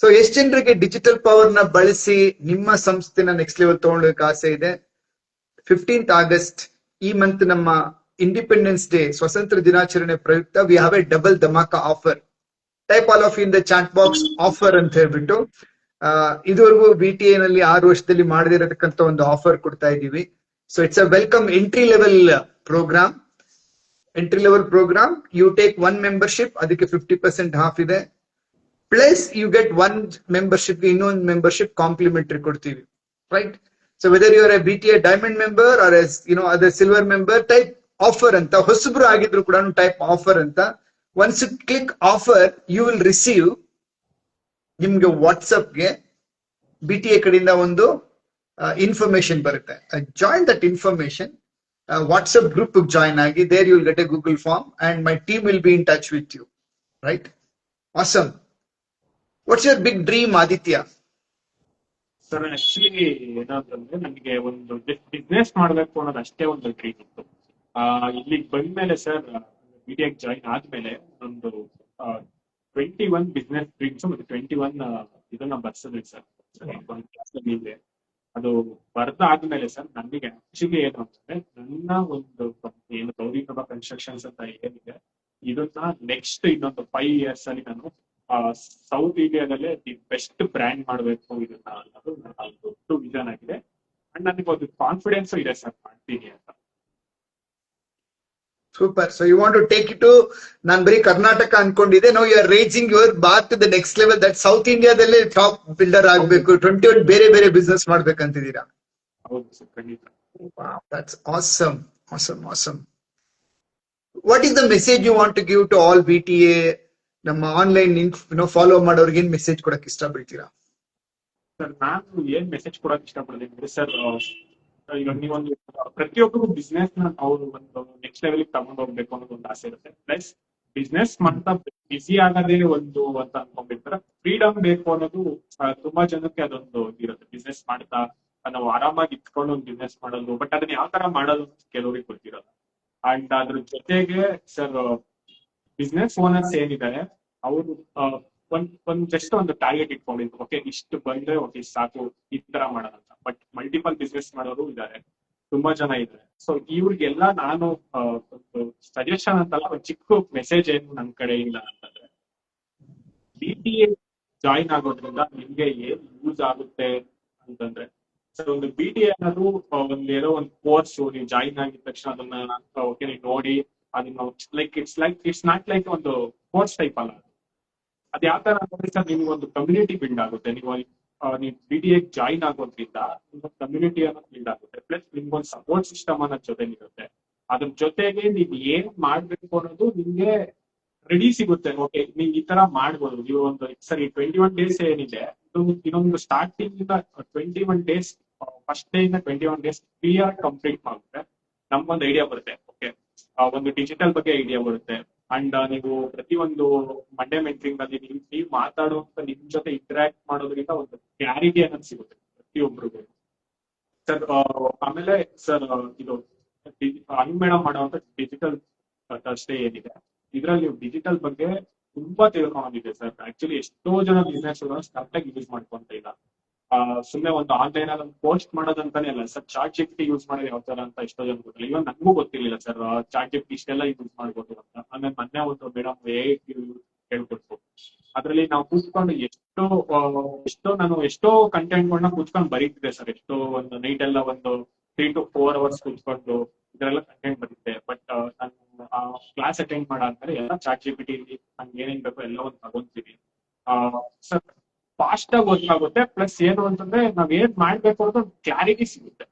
so ಎಷ್ಟು ಜನರಿಗೆ ಡಿಜಿಟಲ್ ಪವರ್ನ ಬಳಸಿ ನಿಮ್ಮ ಸಂಸ್ಥೆನ ನೆಕ್ಸ್ಟ್ ಲೆವೆಲ್ ತಗೊಳ್ಬೇಕು ಆಸೆ ಇದೆ? ಫಿಫ್ಟೀನ್ತ್ ಆಗಸ್ಟ್ ಈ ಮಂತ್ ನಮ್ಮ ಇಂಡಿಪೆಂಡೆನ್ಸ್ ಡೇ ಸ್ವತಂತ್ರ ದಿನಾಚರಣೆ ಪ್ರಯುಕ್ತ we have a double dhamaka offer type all of in the chat box offer ಅಂತ ಹೇಳ್ಬಿಟ್ಟು ಇದುವರೆಗೂ ಬಿ ಟಿ ನಲ್ಲಿ ಆರು ವರ್ಷದಲ್ಲಿ ಮಾಡದಿರತಕ್ಕಂತ ಒಂದು ಆಫರ್ ಕೊಡ್ತಾ ಇದ್ದೀವಿ. So it's a welcome entry level program entry level program you take one membership ಅದಕ್ಕೆ ಫಿಫ್ಟಿ ಪರ್ಸೆಂಟ್ ಹಾಫ್ ಇದೆ. Plus you get one membership ಇನ್ನೊಂದು ಮೆಂಬರ್ಶಿಪ್ ಕಾಂಪ್ಲಿಮೆಂಟರಿ ಕೊಡ್ತೀವಿ. Right so whether you are a B T A diamond member or S you know silver member type offer ಅಂತ, ಹೊಸಬ್ರು ಆಗಿದ್ರು ಕೂಡ ಟೈಪ್ ಆಫರ್ ಅಂತ once click offer you will receive ನಿಮ್ಗೆ ವಾಟ್ಸಪ್ಗೆ ಬಿ ಟಿ ಎ ಕಡೆಯಿಂದ ಒಂದು ಇನ್ಫಾರ್ಮೇಶನ್ ಬರುತ್ತೆ. Join that information WhatsApp group join ಆಗಿ there you will get a Google form and my team will be in touch with you right awesome what's your big dream Aditya sir actually ಏನಂತಂದ್ರೆ ನನಗೆ ಒಂದು ಬಿಸ್ನೆಸ್ ಮಾಡ್ಬೇಕು ಅನ್ನೋದು ಅಷ್ಟೇ ಒಂದು ಡ್ರೀಮ್ ಇತ್ತು. ಇಲ್ಲಿಗೆ ಬಂದ್ಮೇಲೆ ಸರ್ ಮೀಡಿಯಾಕ್ ಜಾಯಿನ್ ಆದ್ಮೇಲೆ ಒಂದು ಟ್ವೆಂಟಿ ಒನ್ ಬಿಸ್ನೆಸ್ ಡ್ರೀಮ್ಸ್ ಮತ್ತೆ ಟ್ವೆಂಟಿ ಒನ್ ಇದನ್ನ ಬರ್ಸಿದ್ವಿ ಸರ್. ಇದೆ. ಅದು ಬರ್ದಾದ್ಮೇಲೆ ಸರ್ ನನಗೆ ಆಕ್ಚುಲಿ ಏನು ಅಂತಂದ್ರೆ ನನ್ನ ಒಂದು ಏನು ಗೌರಿ ಕಬ ಕನ್ಸ್ಟ್ರಕ್ಷನ್ಸ್ ಅಂತ ಏನಿದೆ ಇದನ್ನ ನೆಕ್ಸ್ಟ್ ಇನ್ನೊಂದು ಫೈವ್ ಇಯರ್ಸ್ ಅಲ್ಲಿ ನಾನು ಸೌತ್ ಇಂಡಿಯಾದಲ್ಲೇ ದಿ ಬೆಸ್ಟ್ ಬ್ರ್ಯಾಂಡ್ ಮಾಡಬೇಕು ಇದನ್ನ ಅನ್ನೋದು ನನ್ನ ದೊಡ್ಡ ವಿಷನ್ ಆಗಿದೆ. ಅಂಡ್ ನನಗೆ ಒಂದು ಕಾನ್ಫಿಡೆನ್ಸ್ ಇದೆ ಸರ್ ಮಾಡ್ತೀನಿ ಅಂತ. Super so you want to take it to ನಾನ್ ಬರೀ ಕರ್ನಾಟಕ ಅನ್ಕೊಂಡಿದ್ದೆ no you are raging your bath to the next level that South ಇಂಡಿಯಾದಲ್ಲೇ top builder ಆಗ್ಬೇಕು. ಟ್ವೆಂಟಿ ಒನ್ ಬೇರೆ ಬೇರೆ ಬಿಸ್ನೆಸ್ ಮಾಡ್ಬೇಕಂತಿದ್ದೀರಾ? ಹೌದು awesome awesome awesome what awesome. The message What is to message you want to give to all BTA? ನಮ್ಮ ಆನ್ಲೈನ್ ನೋ ಫಾಲೋ ಮಾಡೋರ್ಗೆ ಏನ್ ಮೆಸೇಜ್ ಕೊಡಕ್ ಇಷ್ಟ ಬೀಳ್ತೀರಾ ಸರ್ ನಾನು ಏನ್ ಮೆಸೇಜ್ ಕೊಡಕ್ ಇಷ್ಟಪಡ್ತೀನಿ ಸರ್ ಈಗ ನೀವೊಂದು ಪ್ರತಿಯೊಬ್ಬರು ಬಿಸ್ನೆಸ್ನ ಅವ್ರು ಒಂದು ನೆಕ್ಸ್ಟ್ ಲೆವೆಲ್ ತಗೊಂಡು ಹೋಗ್ಬೇಕು ಅನ್ನೋದು ಒಂದು ಆಸೆ ಇರುತ್ತೆ. ಪ್ಲಸ್ ಬಿಸ್ನೆಸ್ ಮಾಡ್ತಾ ಬಿಸಿ ಆಗದೇ ಒಂದು ಅಂತ ಅನ್ಕೊಂಡಿರ್ತಾರೆ ಫ್ರೀಡಮ್ ಬೇಕು ಅನ್ನೋದು ತುಂಬಾ ಜನಕ್ಕೆ ಅದೊಂದು ಇರುತ್ತೆ. ಬಿಸ್ನೆಸ್ ಮಾಡ್ತಾ, ನಾವು ಆರಾಮಾಗಿ ಇಟ್ಕೊಂಡು ಒಂದು ಬಿಸ್ನೆಸ್ ಮಾಡೋದು ಬಟ್ ಅದನ್ನ ಯಾವ ತರ ಮಾಡೋದು ಕೆಲವರಿಗೆ ಗೊತ್ತಿರಲ್ಲ. ಅಂಡ್ ಅದ್ರ ಜೊತೆಗೆ ಸರ್ ಬಿಸ್ನೆಸ್ ಓನರ್ಸ್ ಏನಿದ್ದಾರೆ, ಅವರು ಒಂದ್ ಒಂದ್ ಜಸ್ಟ್ ಒಂದು ಟಾರ್ಗೆಟ್ ಇಟ್ಕೊಂಡಿದ್ರು ಓಕೆ ಇಷ್ಟು ಬಂದ್ರೆ ಓಕೆ ಸಾಕು, ಈ ತರ ಮಾಡೋಣ ಬಟ್ ಮಲ್ಟಿಪಲ್ ಬಿಸ್ನೆಸ್ ಮಾಡೋರು ಇದ್ದಾರೆ. ತುಂಬಾ ಜನ ಇದ್ದಾರೆ. ಸೊ ಇವ್ರಿಗೆಲ್ಲ ನಾನು ಸಜೆಷನ್ ಅಂತಲ್ಲ, ಒಂದು ಚಿಕ್ಕ ಮೆಸೇಜ್ ಏನು ನಮ್ ಕಡೆ ಇಲ್ಲ ಅಂತಂದ್ರೆ ಬಿ ಟಿ ಎ ಜಾಯಿನ್ ಆಗೋದ್ರಿಂದ ನಿಮ್ಗೆ ಏನ್ ಯೂಸ್ ಆಗುತ್ತೆ ಅಂತಂದ್ರೆ ಸರ್ ಒಂದು ಬಿ ಟಿ ಅನ್ನೋದು ಒಂದು ಏನೋ ಒಂದು ಕೋರ್ಸ್ ನೀವು ಜಾಯಿನ್ ಆಗಿದ ತಕ್ಷಣ ಅದನ್ನ ಓಕೆ ನೋಡಿ, ಅದನ್ನ like it's like it's not like ಒಂದು ಕೋರ್ಸ್ ಟೈಪ್ ಅಲ್ಲ. ಅದ್ ಯಾವ ತರ ಅಂತಂದ್ರೆ ಸರ್ ನಿಮ್ಗೆ ಒಂದು ಕಮ್ಯುನಿಟಿ ಬಿಲ್ಡ್ ಆಗುತ್ತೆ. ನೀವು ನೀವು ಬಿ ಡಿ ಜಾಯಿನ್ ಆಗೋದ್ರಿಂದ ನಿಮ್ಮ ಕಮ್ಯುನಿಟಿ ಅನ್ನೋದು ಬಿಲ್ಡ್ ಆಗುತ್ತೆ. ಪ್ಲಸ್ ನಿಮ್ಗೊಂದು ಸಪೋರ್ಟ್ ಸಿಸ್ಟಮ್ ಅನ್ನೋದ್ ಜೊತೆ ಇರುತ್ತೆ ಅದ್ರ ಜೊತೆಗೆ ನೀವ್ ಏನ್ ಮಾಡ್ಬೇಕು ಅನ್ನೋದು ನಿಮ್ಗೆ ರೆಡಿ ಸಿಗುತ್ತೆ. ಓಕೆ ನೀವ್ ಈ ತರ ಮಾಡ್ಬೋದು. ನೀವು ಒಂದು, ಸರಿ ಟ್ವೆಂಟಿ ಒನ್ ಡೇಸ್ ಏನಿದೆ, ಇದು ಇನ್ನೊಂದು ಸ್ಟಾರ್ಟಿಂಗ್ ಇಂದ twenty one days first day ಇಂದ twenty one days clear complete ಮಾಡಿದ್ರೆ ನಮ್ಗೊಂದು ಐಡಿಯಾ ಬರುತ್ತೆ. ಓಕೆ ಒಂದು ಡಿಜಿಟಲ್ ಬಗ್ಗೆ ಐಡಿಯಾ ಬರುತ್ತೆ. ಅಂಡ್ ನೀವು ಪ್ರತಿಯೊಂದು ಮಂಡೇ ಮೆಂಟ್ರಿಂಗ್ ಅಲ್ಲಿ ನೀವು ನೀವು ಮಾತಾಡುವಂತ ನಿಮ್ ಜೊತೆ ಇಂಟರಾಕ್ಟ್ ಮಾಡೋದ್ರಿಂದ ಒಂದು ಕ್ಲಾರಿಟಿ ಅನ್ನೋದು ಸಿಗುತ್ತೆ ಪ್ರತಿಯೊಬ್ಬರಿಗೂ ಸರ್ ಆಮೇಲೆ ಸರ್ ಇದು ಅನು ಮೇಡಮ್ ಮಾಡುವಂತ ಡಿಜಿಟಲ್ ಥರ್ಸ್ಡೇ ಏನಿದೆ. ಇದ್ರಲ್ಲಿ ಡಿಜಿಟಲ್ ಬಗ್ಗೆ ತುಂಬಾ ತಿಳ್ಕೊಂಡಿದೆ ಸರ್ ಆಕ್ಚುಲಿ ಎಷ್ಟೋ ಜನ ಬಿಸ್ನೆಸ್ ಕರೆಕ್ಟ್ ಆಗಿ ಯೂಸ್ ಮಾಡ್ಕೊಂತ ಇಲ್ಲ ಸುಮ್ಮನೆ ಒಂದು ಆನ್ಲೈನ್ ಅಲ್ಲಿ ಪೋಸ್ಟ್ ಮಾಡೋದಂತಾನೆ ಅಲ್ಲ ಸರ್? ಚಾಟ್ ಜಿಪ್ಟಿ ಯೂಸ್ ಮಾಡೋದು ಯಾವ ತರ ಅಂತ ಎಷ್ಟೋ ಜನ ಗೊತ್ತಿಲ್ಲ. ಇವಾಗ ನನಗೂ ಗೊತ್ತಿರ್ಲಿಲ್ಲ ಸರ್ ಚಾಟ್ ಜಿಪ್ಟಿ ಇಷ್ಟೆಲ್ಲ ಯೂಸ್ ಮಾಡ್ಬೋದು ಅಂತ. ಆಮೇಲೆ ಮೊನ್ನೆ ಒಂದು ಮೇಡಮ್ ಹೇಳ್ಕೊಟ್ರು. ಅದ್ರಲ್ಲಿ ನಾವು ಕೂತ್ಕೊಂಡು ಎಷ್ಟೋ ಎಷ್ಟೋ ನಾನು ಎಷ್ಟೋ ಕಂಟೆಂಟ್ ಗಳನ್ನ ಕೂತ್ಕೊಂಡು ಬರೀತಿದ್ದೆ ಸರ್. ಎಷ್ಟೋ ಒಂದು ನೈಟ್ ಎಲ್ಲ ಒಂದು ತ್ರೀ ಟು ಫೋರ್ ಅವರ್ಸ್ ಕೂತ್ಕೊಂಡು ಇದರೆಲ್ಲ ಕಂಟೆಂಟ್ ಬರೀತಿದ್ದೆ. ಬಟ್ ನಾನು ಆ ಕ್ಲಾಸ್ ಅಟೆಂಡ್ ಮಾಡಾದ್ಮೇಲೆ ಎಲ್ಲ ಚಾಟ್ ಜಿಪಿಟಿ ನಂಗೆ ಏನೇನ್ ಬೇಕೋ ಎಲ್ಲ ಒಂದು ತಗೊಂತೀನಿ ಸರ್ ಫಾಸ್ಟ್ ಆಗಿ ಗೊತ್ತಾಗುತ್ತೆ. ಪ್ಲಸ್ ಏನು ಅಂತಂದ್ರೆ ನಾವ್ ಏನ್ ಮಾಡ್ಬೇಕು ಅಂತ ಕ್ಲಾರಿಟಿ ಸಿಗುತ್ತೆ.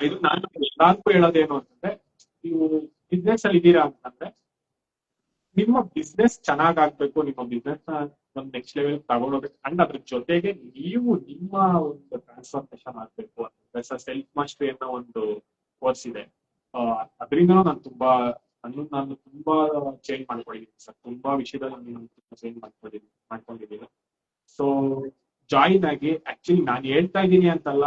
ಇದು ನಾನು ಎಲ್ಲಾರ್ಗೂ ಹೇಳೋದೇನು ಅಂತಂದ್ರೆ, ನೀವು ಬಿಸ್ನೆಸ್ ಅಲ್ಲಿ ಇದ್ದೀರಾ ಅಂತಂದ್ರೆ, ನಿಮ್ಮ ಬಿಸ್ನೆಸ್ ಚೆನ್ನಾಗ್ ಆಗ್ಬೇಕು, ನಿಮ್ಮ ಬಿಸ್ನೆಸ್ನ ಒಂದ್ ನೆಕ್ಸ್ಟ್ ಲೆವೆಲ್ ತಗೊಂಡೋಗ್ಬೇಕು ಅಂಡ್ ಅದ್ರ ಜೊತೆಗೆ ನೀವು ನಿಮ್ಮ ಒಂದು ಟ್ರಾನ್ಸ್ಫಾರ್ಮೇಶನ್ ಆಗ್ಬೇಕು ಅಂತ ಸೆಲ್ಫ್ ಮಾಸ್ಟ್ರಿ ಅನ್ನೋ ಒಂದು ಕೋರ್ಸ್ ಇದೆ. ಅದರಿಂದ ನಾನು ತುಂಬಾ ನನ್ನ ನಾನು ತುಂಬಾ ಚೇಂಜ್ ಮಾಡ್ಕೊಂಡಿದ್ದೀನಿ ಸರ್. ತುಂಬಾ ವಿಷಯದಲ್ಲಿ ನಾನು ಚೇಂಜ್ ಮಾಡ್ಕೊಂಡಿದ್ದೀನಿ ಮಾಡ್ಕೊಂಡಿದ್ದೀನಿ. ಸೊ ಜಾಯಿನ್ ಆಗಿ ಆಕ್ಚುಲಿ ನಾನು ಹೇಳ್ತಾ ಇದ್ದೀನಿ ಅಂತಲ್ಲ,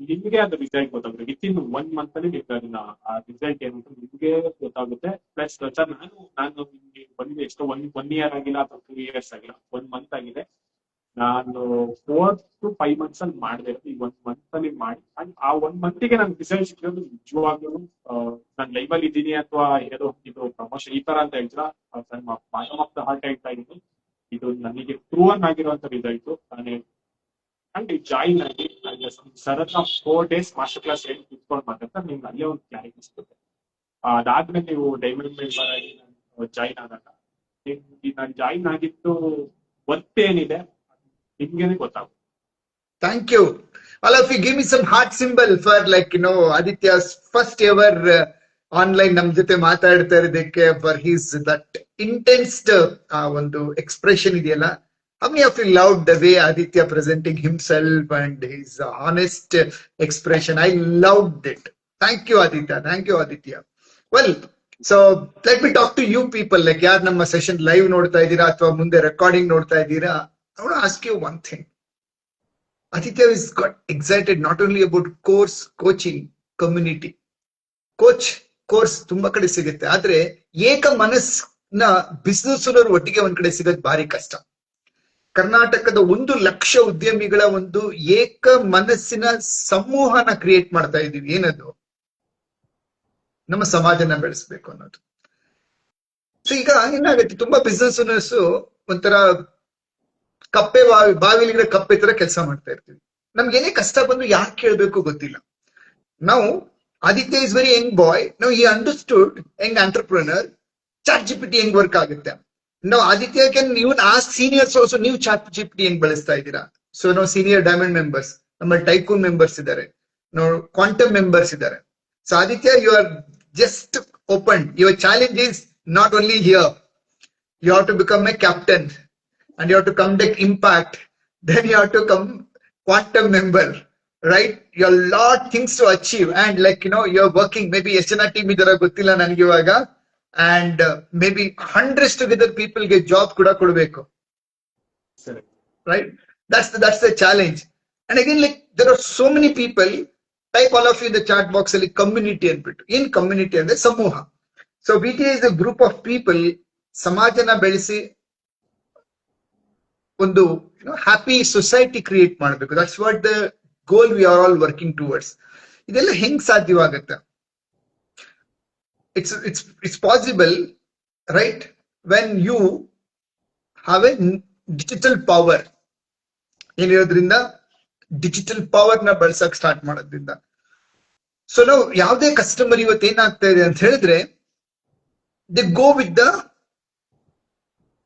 ನಿಮ್ಗೆ ಅದು ರಿಸಲ್ಟ್ ಗೊತ್ತಾಗುತ್ತೆ. ವಿತ್ ಇನ್ ಒನ್ ಮಂತ್ ಅಲ್ಲಿ ನಿಮ್ಗೆ ಅದನ್ನ, ಆ ರಿಸಲ್ಟ್ ಏನು ಅಂತ ನಿಮ್ಗೆ ಗೊತ್ತಾಗುತ್ತೆ. ಪ್ಲಸ್ ಸರ್ ನಾನು ನಾನು ನಿಮ್ಗೆ ಬಂದಿದೆ ಎಷ್ಟೋ ಒನ್ ಒನ್ ಇಯರ್ ಆಗಿಲ್ಲ ಅಥವಾ ಟೂ ಇಯರ್ಸ್ ಆಗಿಲ್ಲ ಒನ್ ಮಂತ್ ಆಗಿದೆ. ನಾನು ಫೋರ್ ಟು ಫೈವ್ ಮಂತ್ಸ್ ಅಲ್ಲಿ ಮಾಡಿದೆ ಈ ಒನ್ ಮಂತ್ ಅಲ್ಲಿ ಮಾಡಿ ಆ ಒನ್ ಮಂತಿಗೆ ನನ್ ರಿಸಲ್ಟ್ ಸಿಕ್ಕಿರೋದು ನಿಜವಾಗ್ಲೂ ನಾನು ಲೈವ್ ಅಲ್ಲಿ ಇದ್ದೀನಿ ಅಥವಾ ಏನೋ ಇದು ಪ್ರಮೋಷನ್ ಈ ತರ ಅಂತ ಹೇಳ್ತೀರಾ? ಆಫ್ ದ ಹಾರ್ಟ್ ಹೇಳ್ತಾ ಇದ್ದೀನಿ. ಇದು ನನಗೆ ಪ್ರೂವನ್ ಆಗಿರುವಂತ ರಿಸಲ್ಟ್ ನಾನು ಅಂಡ್ ಜಾಯಿನ್ ಆಗಿ sudden four days master class ಹೇಳಿ ಕುತ್ಕೊಂಡು ಮಾತಾಡ್ತಾ ನಿಮ್ಗೆ ಅಲ್ಲೇ ಒಂದು ಕ್ಲಾರಿಟಿ ಸಿಗುತ್ತೆ. ಅದಾದ್ಮೇಲೆ ನೀವು ಡೈಮಂಡ್ ಮೆಂಬರ್ ಆಗಿ ಜಾಯಿನ್ ಆದಾಗ ನಾನು ಜಾಯಿನ್ ಆಗಿದ್ದು ಏನಿದೆ ನಿಮ್ಗೇನೆ ಗೊತ್ತಾಗುತ್ತೆ. Thank you All of you give me some heart symbol for like, you know, Aditya's online ನಮ್ ಜೊತೆ ಮಾತಾಡ್ತಾ ಇರೋದಕ್ಕೆ ಫಾರ್ ಹೀಸ್ ದಟ್ ಇಂಟೆನ್ಸ್ ಒಂದು ಎಕ್ಸ್ಪ್ರೆಷನ್ ಇದೆಯಲ್ಲ ಅಮ್ಮಿ of you love the way Aditya presenting himself and he's his expression I love that thank you Aditya thank you Aditya well so let be talk to you people. Like, ಯಾರು ನಮ್ಮ ಸೆಷನ್ ಲೈವ್ ನೋಡ್ತಾ ಇದ್ದೀರಾ ಅಥವಾ ಮುಂದೆ ರೆಕಾರ್ಡಿಂಗ್ ನೋಡ್ತಾ ಇದ್ದೀರಾ? I want to thing Aditya is got excited not only about course, coaching, community. Coach course ತುಂಬಾ ಕಡೆ ಸಿಗುತ್ತೆ. ಆದ್ರೆ ಏಕ ಮನಸ್ನ ಬಿಸ್ನೆಸ್ ಒಟ್ಟಿಗೆ ಒಂದ್ ಕಡೆ ಸಿಗೋದು ಭಾರಿ ಕಷ್ಟ. ಕರ್ನಾಟಕದ ಒಂದು ಲಕ್ಷ ಉದ್ಯಮಿಗಳ ಒಂದು ಏಕ ಮನಸ್ಸಿನ ಸಮೂಹನ ಕ್ರಿಯೇಟ್ ಮಾಡ್ತಾ ಇದೀವಿ. ಏನದು? ನಮ್ಮ ಸಮಾಜನ ಬೆಳೆಸ್ಬೇಕು ಅನ್ನೋದು. ಸೊ ಈಗ ಏನಾಗುತ್ತೆ? ತುಂಬಾ ಬಿಸ್ನೆಸ್ ಒಂಥರ ಕಪ್ಪೆ ಬಾವಿ ಬಾವಿಲಿಗಿನ ಕಪ್ಪೆ ತರ ಕೆಲಸ ಮಾಡ್ತಾ ಇರ್ತೀವಿ. ನಮ್ಗೆ ಏನೇ ಕಷ್ಟ ಬಂದ್ರು ಯಾಕೆ ಕೇಳ್ಬೇಕು ಗೊತ್ತಿಲ್ಲ. ನಾವು Aditya is very young boy ನಾವು ಈ understood young entrepreneur chat GPT ಹೆಂಗ್ ವರ್ಕ್ ಆಗುತ್ತೆ ನಾವು ಆದಿತ್ಯ ಕ್ಯಾನ್ ಇವನ್ ಆ ಸೀನಿಯರ್ಸ್ ಆಲ್ಸೋ ನೀವು ಚಾಟ್ ಜಿಪಿಟಿ ಹೆಂಗ್ ಬಳಸ್ತಾ ಇದ್ದೀರಾ ಸೊ ನಾವು ಸೀನಿಯರ್ ಡೈಮಂಡ್ ಮೆಂಬರ್ಸ್ ನಮ್ಮ ಟೈಕೂನ್ ಮೆಂಬರ್ಸ್ ಇದ್ದಾರೆ ನಾವು ಕ್ವಾಂಟಮ್ ಮೆಂಬರ್ಸ್ ಇದ್ದಾರೆ so Aditya you are just open your challenge is not only here you have to become a captain and you have to come take impact. Then you have to come quantum member. right you have a lot things to achieve and like you know you're working maybe ಎಷ್ಟು ಜನ ಟೀಮ್ ಇದಾರ ಗೊತ್ತಿಲ್ಲ ನನಗೆ ಇವಾಗ and uh, maybe hundreds together people ಗೆ ಜಾಬ್ ಕೂಡ ಕೊಡಬೇಕು ಸರಿ right that's the, that's the challenge and again like there are so many people type all of you in the chat box ಅಲ್ಲಿ community ಅಂದ್ಬಿಟ್ಟು ಏನ್ community ಅಂದ್ರೆ ಸಮೂಹ so B T is a group of people ಸಮಾಜನ ಬೆಳೆಸಿ ಒಂದು ಹ್ಯಾಪಿ ಸೊಸೈಟಿ ಕ್ರಿಯೇಟ್ ಮಾಡಬೇಕು that's what the goal we are all working towards ಇದೆಲ್ಲ ಹೆಂಗ್ ಸಾಧ್ಯವಾಗತ್ತೆ? It's it's it's possible right when you have a digital power ಏನಿರೋದ್ರಿಂದ digital ಪವರ್ನ ಬಳಸಕ್ ಸ್ಟಾರ್ಟ್ ಮಾಡೋದ್ರಿಂದ. ಸೊ ನಾವು ಯಾವುದೇ ಕಸ್ಟಮರ್ ಇವತ್ತು ಏನಾಗ್ತಾ ಇದೆ ಅಂತ ಹೇಳಿದ್ರೆ the go with the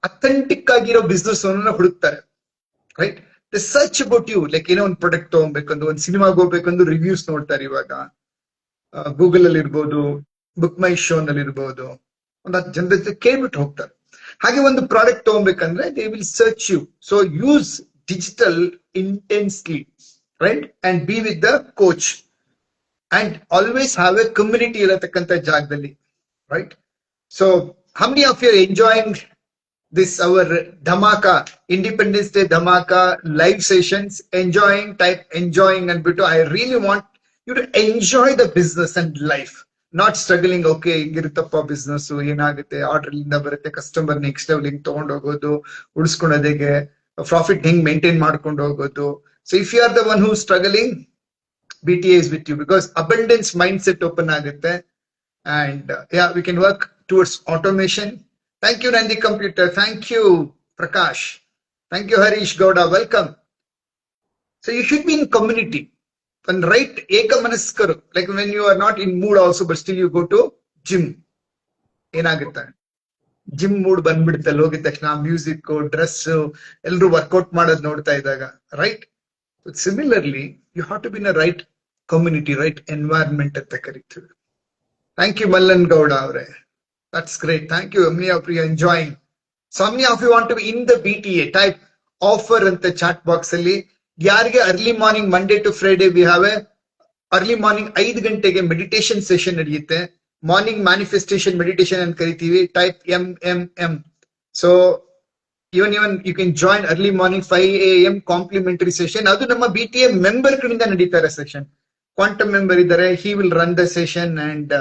authentic ಆಗಿರೋ business ಹುಡುಕ್ತಾರೆ right the search about you like ಏನೋ ಒಂದು ಪ್ರಾಡಕ್ಟ್ ತಗೊಬೇಕಂದು ಒಂದು ಸಿನಿಮಾಗೆ ಹೋಗ್ಬೇಕಂದು ರಿವ್ಯೂಸ್ ನೋಡ್ತಾರೆ ಇವಾಗ. ಗೂಗಲ್ ಅಲ್ಲಿ ಇರ್ಬೋದು ಬುಕ್ ಮೈ ಶೋ ನಲ್ಲಿ ಇರ್ಬೋದು. ಒಂದು ಜನರ ಜೊತೆ ಕೇಳ್ಬಿಟ್ಟು ಹೋಗ್ತಾರೆ. ಹಾಗೆ ಒಂದು ಪ್ರಾಡಕ್ಟ್ ತಗೊಬೇಕಂದ್ರೆ they will search you so use digital intensely right and be with the coach and always have a community ಇರತಕ್ಕಂತ ಜಾಗದಲ್ಲಿ right so how many of you enjoying this our dhamaka independence day dhamaka live sessions enjoying type enjoying and bitu i really want you to enjoy the business and life not struggling okay ಹಿಂಗಿರುತ್ತಪ್ಪ business ಏನಾಗುತ್ತೆ ಆರ್ಡರ್ ಇಂದ ಬರುತ್ತೆ ಕಸ್ಟಮರ್ ನೆಕ್ಸ್ಟ್ ಲೆವೆಲ್ ಹಿಂಗ್ ತಗೊಂಡ್ ಹೋಗೋದು ಉಳಿಸ್ಕೊಳೋದು ಹೇಗೆ ಪ್ರಾಫಿಟ್ ಹೆಂಗ್ ಮೇಂಟೈನ್ ಮಾಡ್ಕೊಂಡು ಹೋಗೋದು so if you are the one who struggling B T is with you because abundance mindset open ಆಗುತ್ತೆ and uh, yeah, we can work towards automation. Thank you, Nandi Computer. Thank you, Prakash. Thank you, Harish Gowda. Welcome. So you should be in community. And right, Ekamanaskaru, like when you are not in mood also, but still you go to gym. ಏನಾಗುತ್ತೆ ಜಿಮ್ ಮೂಡ್ ಬಂದ್ಬಿಡುತ್ತೆ ಅಲ್ಲಿ ಹೋಗಿದ ತಕ್ಷಣ ಮ್ಯೂಸಿಕ್ ಡ್ರೆಸ್ ಎಲ್ಲರೂ ವರ್ಕೌಟ್ ಮಾಡೋದು ನೋಡ್ತಾ ಇದ್ದಾಗ right similarly you have to be in a right community right environment ಅಂತ ಕರಿತೀವಿ Thank you, Mallan Gowda. Avre. That's great. Thank you. How many of you are enjoying? So how many of you want to be in the BTA? Type offer in the chat box ಅಲ್ಲಿ ಯಾರಿಗೆ early morning Monday to Friday we have a early morning ಐದು ಗಂಟೆಗೆ ಮೆಡಿಟೇಷನ್ ಸೆಷನ್ ನಡೆಯುತ್ತೆ ಮಾರ್ನಿಂಗ್ ಮ್ಯಾನಿಫೆಸ್ಟೇಷನ್ ಮೆಡಿಟೇಷನ್ ಅಂತ ಕರಿತೀವಿ type M M M so even even you can join early morning five A M complimentary session ಅದು ನಮ್ಮ ಬಿ ಟಿ ಎ ಮೆಂಬರ್ ಕಡೆಯಿಂದ ನಡೀತಾರೆ ಸೆಷನ್ ಕ್ವಾಂಟಮ್ ಮೆಂಬರ್ ಇದ್ದಾರೆ he will run the session and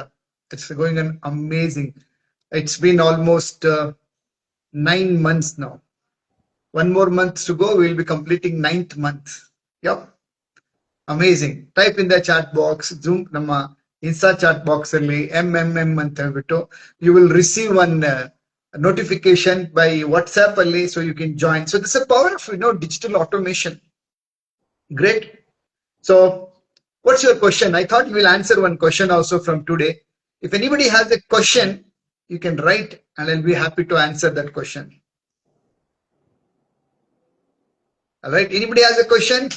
it's going on amazing it's been almost nine months now one more months to go will be completing ninth month yup amazing type in the chat box Zoom ನಮ್ಮ ಇನ್ಸ್ಟಾ ಚಾಟ್ ಬಾಕ್ಸ್ ಅಲ್ಲಿ ಎಂ ಎಂ ಎಂ ಅಂತ ಹೇಳ್ಬಿಟ್ಟು you will receive one notification by WhatsApp ಅಲ್ಲಿ so you can join so this a power of you know digital automation great so what's your question? I thought we'll answer one question also from today. If anybody has a question you can write and i'll be happy to answer that question. All right anybody has a question?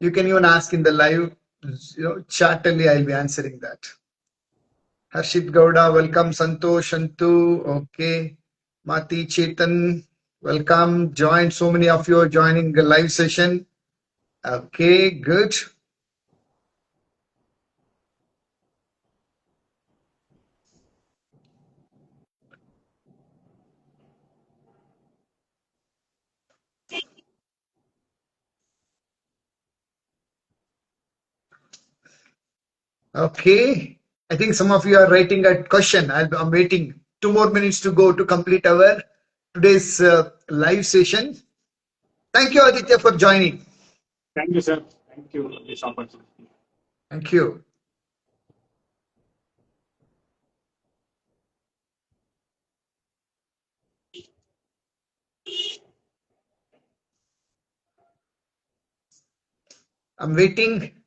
You can even ask in the live you know, chat only i'll be answering that. Harshit gowda welcome. Santosh shantu okay. Mati chetan welcome. Join so many of you are joining the live session. Okay good Okay. I think some of you are writing a question. I'll, I'm waiting two more minutes to go to complete our today's uh, live session. Thank you, Aditya, for joining. Thank you, sir. Thank you for this opportunity. Thank you. I'm waiting.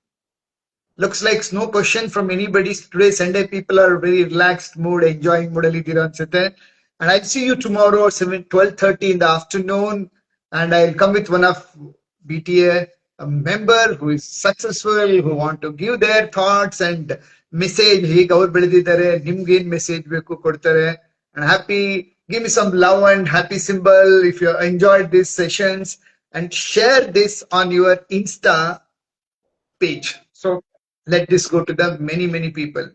Looks like no question from anybody today. Sunday people are very relaxed mood, enjoying mood ಅಲ್ಲಿ ಇದ್ದೀರಾ ಅನ್ಸುತ್ತೆ. And I'll see you tomorrow, 7, 12.30 in the afternoon. And I'll come with one of BTA, a member who is successful, who want to give their thoughts and message. ಹೇಗೆ ಅವ್ರು ಬೆಳೆದಿದ್ದಾರೆ ನಿಮ್ಗೆ ಏನ್ ಮೆಸೇಜ್ ಬೇಕು ಕೊಡ್ತಾರೆ and happy give me some love and happy symbol if you enjoyed these sessions and share this on your insta page so let this go to the many many people.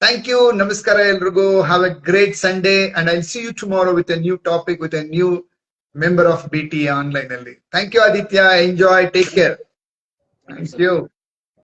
Thank you. Namaskara elrigu have a great sunday and i'll see you tomorrow with a new topic with a new member of bt online thank you aditya. Enjoy. Take care. Thank you